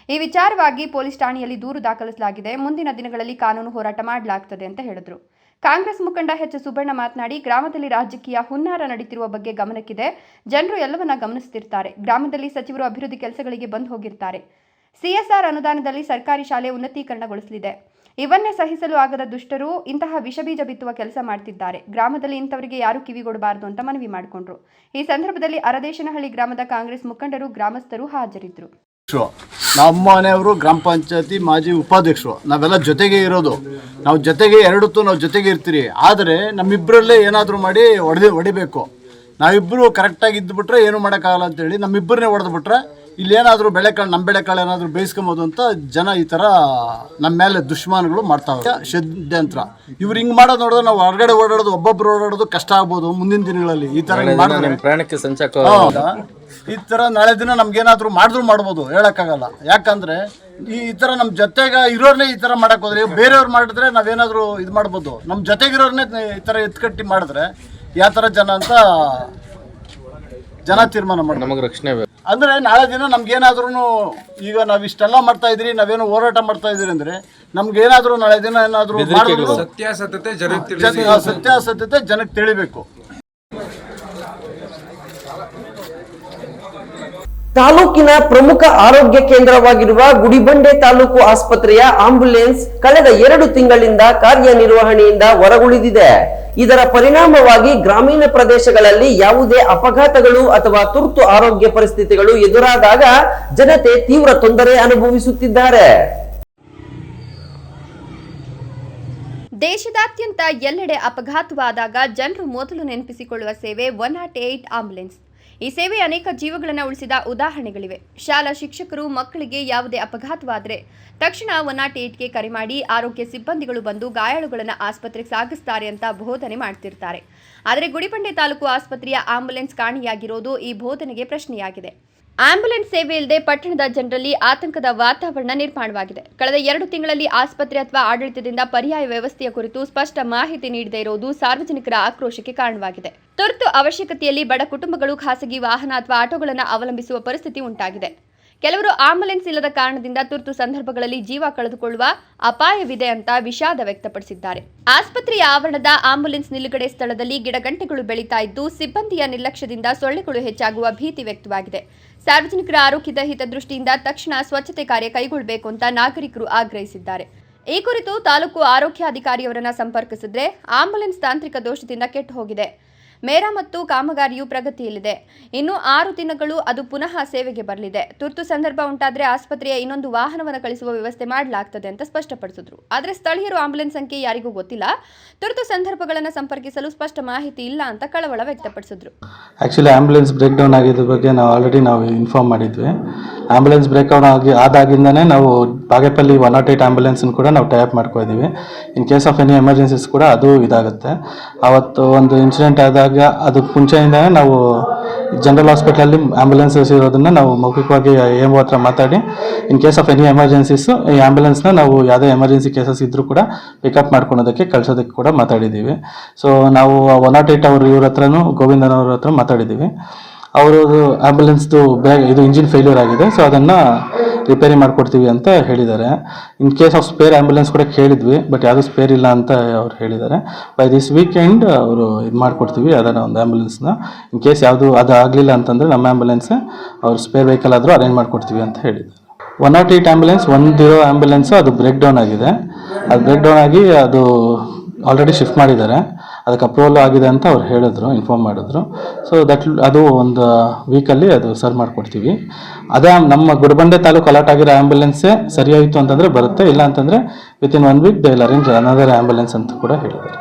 ಈ ವಿಚಾರವಾಗಿ ಪೊಲೀಸ್ ಠಾಣೆಯಲ್ಲಿ ದೂರು ದಾಖಲಿಸಲಾಗಿದೆ. ಮುಂದಿನ ದಿನಗಳಲ್ಲಿ ಕಾನೂನು ಹೋರಾಟ ಮಾಡಲಾಗ್ತದೆ ಅಂತ ಹೇಳಿದ್ರು. ಕಾಂಗ್ರೆಸ್ ಮುಖಂಡ ಎಚ್ ಸುಬ್ಬಣ್ಣ ಮಾತನಾಡಿ, ಗ್ರಾಮದಲ್ಲಿ ರಾಜಕೀಯ ಹುನ್ನಾರ ನಡೀತಿರುವ ಬಗ್ಗೆ ಗಮನಕ್ಕಿದೆ. ಜನರು ಎಲ್ಲವನ್ನ ಗಮನಿಸ್ತಿರ್ತಾರೆ. ಗ್ರಾಮದಲ್ಲಿ ಸಚಿವರು ಅಭಿವೃದ್ಧಿ ಕೆಲಸಗಳಿಗೆ ಬಂದು ಹೋಗಿರ್ತಾರೆ. ಸಿಎಸ್ಆರ್ ಅನುದಾನದಲ್ಲಿ ಸರ್ಕಾರಿ ಶಾಲೆ ಉನ್ನತೀಕರಣಗೊಳಿಸಲಿದೆ. ಇವನ್ನೇ ಸಹಿಸಲು ಆಗದ ದುಷ್ಟರು ಇಂತಹ ವಿಷಬೀಜ ಬಿತ್ತುವ ಕೆಲಸ ಮಾಡ್ತಿದ್ದಾರೆ. ಗ್ರಾಮದಲ್ಲಿ ಇಂಥವರಿಗೆ ಯಾರು ಕಿವಿಗೊಡಬಾರದು ಅಂತ ಮನವಿ ಮಾಡಿಕೊಂಡ್ರು. ಈ ಸಂದರ್ಭದಲ್ಲಿ ಅರದೇಶನಹಳ್ಳಿ ಗ್ರಾಮದ ಕಾಂಗ್ರೆಸ್ ಮುಖಂಡರು, ಗ್ರಾಮಸ್ಥರು ಹಾಜರಿದ್ದರು. ನಮ್ಮ ಮನೆಯವರು ಗ್ರಾಮ ಪಂಚಾಯತಿ ಮಾಜಿ ಉಪಾಧ್ಯಕ್ಷರು. ನಾವೆಲ್ಲ ಜೊತೆಗೆ ಇರೋದು. ನಾವು ಜೊತೆಗೆ ಎರಡತ್ತು ನಾವು ಜೊತೆಗೆ ಇರ್ತೀರಿ. ಆದರೆ ನಮ್ಮಿಬ್ಬರಲ್ಲೇ ಏನಾದರೂ ಮಾಡಿ ಹೊಡೆದು ಹೊಡಿಬೇಕು ನಾವಿಬ್ಬರು ಕರೆಕ್ಟಾಗಿ ಇದ್ದುಬಿಟ್ರೆ ಏನು ಮಾಡೋಕ್ಕಾಗಲ್ಲ ಅಂತೇಳಿ ನಮ್ಮಿಬ್ಬರನ್ನೇ ಹೊಡೆದ್ಬಿಟ್ರೆ ಇಲ್ಲೇನಾದರೂ ಬೆಳೆಕಾಳು ನಮ್ಮ ಬೆಳೆಕಾಳು ಏನಾದರೂ ಬೇಯಿಸ್ಕೊಬೋದು ಅಂತ ಜನ ಈ ಥರ ನಮ್ಮ ಮೇಲೆ ದುಷ್ಮಾನಗಳು ಮಾಡ್ತಾವೆ ಷಡ್ಯಂತ್ರ. ಇವ್ರು ಹಿಂಗೆ ಮಾಡೋದು ನೋಡಿದ್ರೆ ನಾವು ಹೊರಗಡೆ ಓಡಾಡೋದು ಒಬ್ಬೊಬ್ರು ಓಡಾಡೋದು ಕಷ್ಟ ಆಗ್ಬೋದು ಮುಂದಿನ ದಿನಗಳಲ್ಲಿ. ಈ ಥರ ಪ್ರಾಣಕ್ಕೆ ಸಂಚಾಕ? ಈ ಥರ ನಾಳೆ ದಿನ ನಮ್ಗೇನಾದರೂ ಮಾಡಿದ್ರು ಮಾಡ್ಬೋದು ಹೇಳೋಕ್ಕಾಗಲ್ಲ. ಯಾಕಂದ್ರೆ ಈ ಥರ ತರ ಜೊತೆಗೆ ಇರೋರನ್ನೇ ಇರೋರ್ನೇ ಈ ತರ ಮಾಡಕ್ ಹೋದ್ರೆ ಬೇರೆಯವ್ರು ಮಾಡಿದ್ರೆ ನಾವೇನಾದರೂ ಇದು ಮಾಡ್ಬೋದು. ನಮ್ ಜೊತೆಗಿರೋರನ್ನೇ ಈ ತರ ಎತ್ಕಟ್ಟಿ ಮಾಡಿದ್ರೆ ಯಾವ ಥರ ಜನ ಅಂತ ಜನ ತೀರ್ಮಾನ ಮಾಡಿ ನಮಗೆ ರಕ್ಷಣೆ ಬೇಕು. ಅಂದ್ರೆ ನಾಳೆ ದಿನ ನಮ್ಗೇನಾದ್ರೂ ಈಗ ನಾವ್ ಇಷ್ಟೆಲ್ಲ ಮಾಡ್ತಾ ಇದ್ರಿ ನಾವೇನೋ ಹೋರಾಟ ಮಾಡ್ತಾ ಇದ್ರಿ ಅಂದ್ರೆ ನಮ್ಗೇನಾದ್ರೂ ನಾಳೆ ದಿನ ಏನಾದ್ರೂ ಸತ್ಯಾಸತ್ಯತೆ ಜನಕ್ಕೆ ಜನ- ಸತ್ಯಾಸತ್ಯತೆ ಜನಕ್ಕೆ ತಿಳಿಬೇಕು. ತಾಲೂಕಿನ ಪ್ರಮುಖ ಆರೋಗ್ಯ ಕೇಂದ್ರವಾಗಿರುವ ಗುಡಿಬಂಡೆ ತಾಲೂಕು ಆಸ್ಪತ್ರೆಯ ಆಂಬ್ಯುಲೆನ್ಸ್ ಕಳೆದ ಎರಡು ತಿಂಗಳಿಂದ ಕಾರ್ಯನಿರ್ವಹಣೆಯಿಂದ ಹೊರಗುಳಿದಿದೆ. ಇದರ ಪರಿಣಾಮವಾಗಿ ಗ್ರಾಮೀಣ ಪ್ರದೇಶಗಳಲ್ಲಿ ಯಾವುದೇ ಅಪಘಾತಗಳು ಅಥವಾ ತುರ್ತು ಆರೋಗ್ಯ ಪರಿಸ್ಥಿತಿಗಳು ಎದುರಾದಾಗ ಜನತೆ ತೀವ್ರ ತೊಂದರೆ ಅನುಭವಿಸುತ್ತಿದ್ದಾರೆ. ದೇಶದಾದ್ಯಂತ ಎಲ್ಲೆಡೆ ಅಪಘಾತವಾದಾಗ ಜನರು ಮೊದಲು ನೆನಪಿಸಿಕೊಳ್ಳುವ ಸೇವೆ ಒನ್ ನಾಟ್ ಏಟ್ ಆಂಬುಲೆನ್ಸ್. ಈ ಸೇವೆ ಅನೇಕ ಜೀವಗಳನ್ನು ಉಳಿಸಿದ ಉದಾಹರಣೆಗಳಿವೆ. ಶಾಲಾ ಶಿಕ್ಷಕರು ಮಕ್ಕಳಿಗೆ ಯಾವುದೇ ಅಪಘಾತವಾದರೆ ತಕ್ಷಣ ಒನ್ ನಾಟ್ ಏಟ್ಗೆ ಕರೆ ಮಾಡಿ ಆರೋಗ್ಯ ಸಿಬ್ಬಂದಿಗಳು ಬಂದು ಗಾಯಾಳುಗಳನ್ನು ಆಸ್ಪತ್ರೆಗೆ ಸಾಗಿಸ್ತಾರೆ ಅಂತ ಬೋಧನೆ ಮಾಡ್ತಿರ್ತಾರೆ. ಆದರೆ ಗುಡಿಬಂಡೆ ತಾಲೂಕು ಆಸ್ಪತ್ರೆಯ ಆಂಬುಲೆನ್ಸ್ ಕಾಣೆಯಾಗಿರೋದು ಈ ಬೋಧನೆಗೆ ಪ್ರಶ್ನೆಯಾಗಿದೆ. ಆಂಬ್ಯುಲೆನ್ಸ್ ಸೇವೆ ಇಲ್ಲದೆ ಪಟ್ಟಣದ ಜನರಲ್ಲಿ ಆತಂಕದ ವಾತಾವರಣ ನಿರ್ಮಾಣವಾಗಿದೆ. ಕಳೆದ ಎರಡು ತಿಂಗಳಲ್ಲಿ ಆಸ್ಪತ್ರೆ ಅಥವಾ ಆಡಳಿತದಿಂದ ಪರ್ಯಾಯ ವ್ಯವಸ್ಥೆಯ ಕುರಿತು ಸ್ಪಷ್ಟ ಮಾಹಿತಿ ನೀಡದೇ ಇರುವುದು ಸಾರ್ವಜನಿಕರ ಆಕ್ರೋಶಕ್ಕೆ ಕಾರಣವಾಗಿದೆ. ತುರ್ತು ಅವಶ್ಯಕತೆಯಲ್ಲಿ ಬಡ ಕುಟುಂಬಗಳು ಖಾಸಗಿ ವಾಹನ ಅಥವಾ ಆಟೋಗಳನ್ನು ಅವಲಂಬಿಸುವ ಪರಿಸ್ಥಿತಿ ಉಂಟಾಗಿದೆ. ಕೆಲವರು ಆಂಬ್ಯುಲೆನ್ಸ್ ಇಲ್ಲದ ಕಾರಣದಿಂದ ತುರ್ತು ಸಂದರ್ಭಗಳಲ್ಲಿ ಜೀವ ಕಳೆದುಕೊಳ್ಳುವ ಅಪಾಯವಿದೆ ಅಂತ ವಿಷಾದ ವ್ಯಕ್ತಪಡಿಸಿದ್ದಾರೆ. ಆಸ್ಪತ್ರೆಯ ಆವರಣದ ಆಂಬ್ಯುಲೆನ್ಸ್ ನಿಲುಗಡೆ ಸ್ಥಳದಲ್ಲಿ ಗಿಡಗಂಟೆಗಳು ಬೆಳೀತಾ ಇದ್ದು, ಸಿಬ್ಬಂದಿಯ ನಿರ್ಲಕ್ಷ್ಯದಿಂದ ಸೊಳ್ಳೆಗಳು ಹೆಚ್ಚಾಗುವ ಭೀತಿ ವ್ಯಕ್ತವಾಗಿದೆ. ಸಾರ್ವಜನಿಕರ ಆರೋಗ್ಯದ ಹಿತದೃಷ್ಟಿಯಿಂದ ತಕ್ಷಣ ಸ್ವಚ್ಛತೆ ಕಾರ್ಯ ಕೈಗೊಳ್ಳಬೇಕು ಅಂತ ನಾಗರಿಕರು ಆಗ್ರಹಿಸಿದ್ದಾರೆ. ಈ ಕುರಿತು ತಾಲೂಕು ಆರೋಗ್ಯಾಧಿಕಾರಿಯವರನ್ನ ಸಂಪರ್ಕಿಸಿದ್ರೆ ಆಂಬುಲೆನ್ಸ್ ತಾಂತ್ರಿಕ ದೋಷದಿಂದ ಕೆಟ್ಟು ಹೋಗಿದೆ. ಮೇರಾ ಮತ್ತು ಕಾಮಗಾರಿಯು ಪ್ರಗತಿಯಲ್ಲಿದೆ. ಇನ್ನು ಆರು ದಿನಗಳು ಅದು ಪುನಃ ಸೇವೆಗೆ ಬರಲಿದೆ. ತುರ್ತು ಸಂದರ್ಭ ಉಂಟಾದರೆ ಆಸ್ಪತ್ರೆಯ ಇನ್ನೊಂದು ವಾಹನವನ್ನು ಕಳಿಸುವ ವ್ಯವಸ್ಥೆ ಮಾಡಲಾಗ್ತದೆ ಅಂತ ಸ್ಪಷ್ಟಪಡಿಸಿದ್ರು. ಆದರೆ ಸ್ಥಳೀಯರು ಆಂಬ್ಯುಲೆನ್ಸ್ ಸಂಖ್ಯೆ ಯಾರಿಗೂ ಗೊತ್ತಿಲ್ಲ. ತುರ್ತು ಸಂದರ್ಭಗಳನ್ನು ಸಂಪರ್ಕಿಸಲು ಸ್ಪಷ್ಟ ಮಾಹಿತಿ ಇಲ್ಲ ಅಂತ ಕಳವಳ ವ್ಯಕ್ತಪಡಿಸಿದ್ರು. ಆ್ಯಕ್ಚುಲಿ ಆಂಬ್ಯುಲೆನ್ಸ್ ಬ್ರೇಕ್ ಡೌನ್ ಆಗಿದ್ರ ಬಗ್ಗೆ ನಾವು ಆಲ್ರೆಡಿ ನಾವು ಇನ್ಫಾರ್ಮ್ ಮಾಡಿದ್ವಿ. ಆಂಬ್ಯುಲೆನ್ಸ್ ಬ್ರೇಕ್ ಡೌನ್ ಆಗಿ ಆದಾಗಿಂದನೇ ನಾವು ಬಾಗೇಪಲ್ಲಿ ಒನ್ ನಾಟ್ ಏಟ್ ಆಂಬ್ಯುಲೆನ್ಸನ್ನು ಕೂಡ ನಾವು ಟೈಪ್ ಮಾಡ್ಕೊಂಡಿದ್ದೀವಿ in case of any emergencies ಕೂಡ ಅದು ಇದಾಗುತ್ತೆ. ಅವತ್ತು ಒಂದು ಇನ್ಸಿಡೆಂಟ್ ಆದಾಗ ಅದಕ್ಕೆ ಮುಂಚೆಯಿಂದ ನಾವು ಜನರಲ್ ಹಾಸ್ಪಿಟ್ಲಲ್ಲಿ ಆ್ಯಂಬುಲೆನ್ಸಸ್ ಇರೋದನ್ನು ನಾವು ಮೌಖಿಕವಾಗಿ ಎಂ ಹತ್ರ ಮಾತಾಡಿ in case of any emergencies ಈ ಆ್ಯಂಬುಲೆನ್ಸ್ನ ನಾವು ಯಾವುದೇ ಎಮರ್ಜೆನ್ಸಿ ಕೇಸಸ್ ಇದ್ದರೂ ಕೂಡ ಪಿಕಪ್ ಮಾಡ್ಕೊಳೋದಕ್ಕೆ, ಕಳಿಸೋದಕ್ಕೆ ಕೂಡ ಮಾತಾಡಿದ್ದೀವಿ. ಸೊ ನಾವು ಒನ್ ನಾಟ್ ಏಯ್ಟ್ ಅವರು ಇವ್ರ ಹತ್ರನೂ ಗೋವಿಂದನವ್ರ ಹತ್ರ ಮಾತಾಡಿದ್ದೀವಿ. ಅವರು ಆ್ಯಂಬುಲೆನ್ಸ್ದು ಬ್ಯಾಗ್, ಇದು ಇಂಜಿನ್ ಫೇಲ್ಯೂರ್ ಆಗಿದೆ. ಸೊ ಅದನ್ನು ರಿಪೇರಿ ಮಾಡಿಕೊಡ್ತೀವಿ ಅಂತ ಹೇಳಿದ್ದಾರೆ. In case of spare ambulance ಕೂಡ ಕೇಳಿದ್ವಿ ಬಟ್ ಯಾವುದೂ ಸ್ಪೇರ್ ಇಲ್ಲ ಅಂತ ಅವ್ರು ಹೇಳಿದ್ದಾರೆ. ಬೈ ದಿಸ್ ವೀಕೆಂಡ್ ಅವರು ಇದು ಮಾಡಿಕೊಡ್ತೀವಿ ಅದರ ಒಂದು ಆ್ಯಂಬುಲೆನ್ಸ್ನ ಇನ್ ಕೇಸ್ ಯಾವುದು ಅದು ಆಗಲಿಲ್ಲ ಅಂತಂದರೆ ನಮ್ಮ ಆ್ಯಂಬುಲೆನ್ಸ್ ಅವ್ರು ಸ್ಪೇರ್ ವೆಹಿಕಲ್ ಆದರೂ ಅರೇಂಜ್ ಮಾಡಿಕೊಡ್ತೀವಿ ಅಂತ ಹೇಳಿದ್ದಾರೆ. ಒನ್ ನಾಟ್ ಏಯ್ಟ್ ಆ್ಯಂಬುಲೆನ್ಸ್ ಒಂದಿರೋ ಆ್ಯಂಬುಲೆನ್ಸು ಅದು ಬ್ರೇಕ್ ಡೌನ್ ಆಗಿದೆ. ಅದು ಬ್ರೇಕ್ ಡೌನ್ ಆಗಿ ಅದು ಆಲ್ರೆಡಿ ಶಿಫ್ಟ್ ಮಾಡಿದ್ದಾರೆ. ಅದಕ್ಕೆ ಅಪ್ರೂವಲ್ ಆಗಿದೆ ಅಂತ ಅವ್ರು ಹೇಳಿದ್ರು ಇನ್ಫಾರ್ಮ್ ಮಾಡಿದ್ರು. ಸೊ ದಟ್ ಅದು ಒಂದು ವೀಕಲ್ಲಿ ಅದು ಸರ್ವ್ ಮಾಡಿಕೊಡ್ತೀವಿ. ಅದೇ ನಮ್ಮ ಗುಡಬಂಡೆ ತಾಲೂಕು ಅಲಾಟ್ ಆಗಿರೋ ಆ್ಯಂಬುಲೆನ್ಸೇ ಸರಿಯಾಯಿತು ಅಂತಂದರೆ ಬರುತ್ತೆ ಇಲ್ಲ ಅಂತಂದರೆ within one week they arrange another ambulance ಅಂತ ಕೂಡ ಹೇಳಿದ್ದಾರೆ.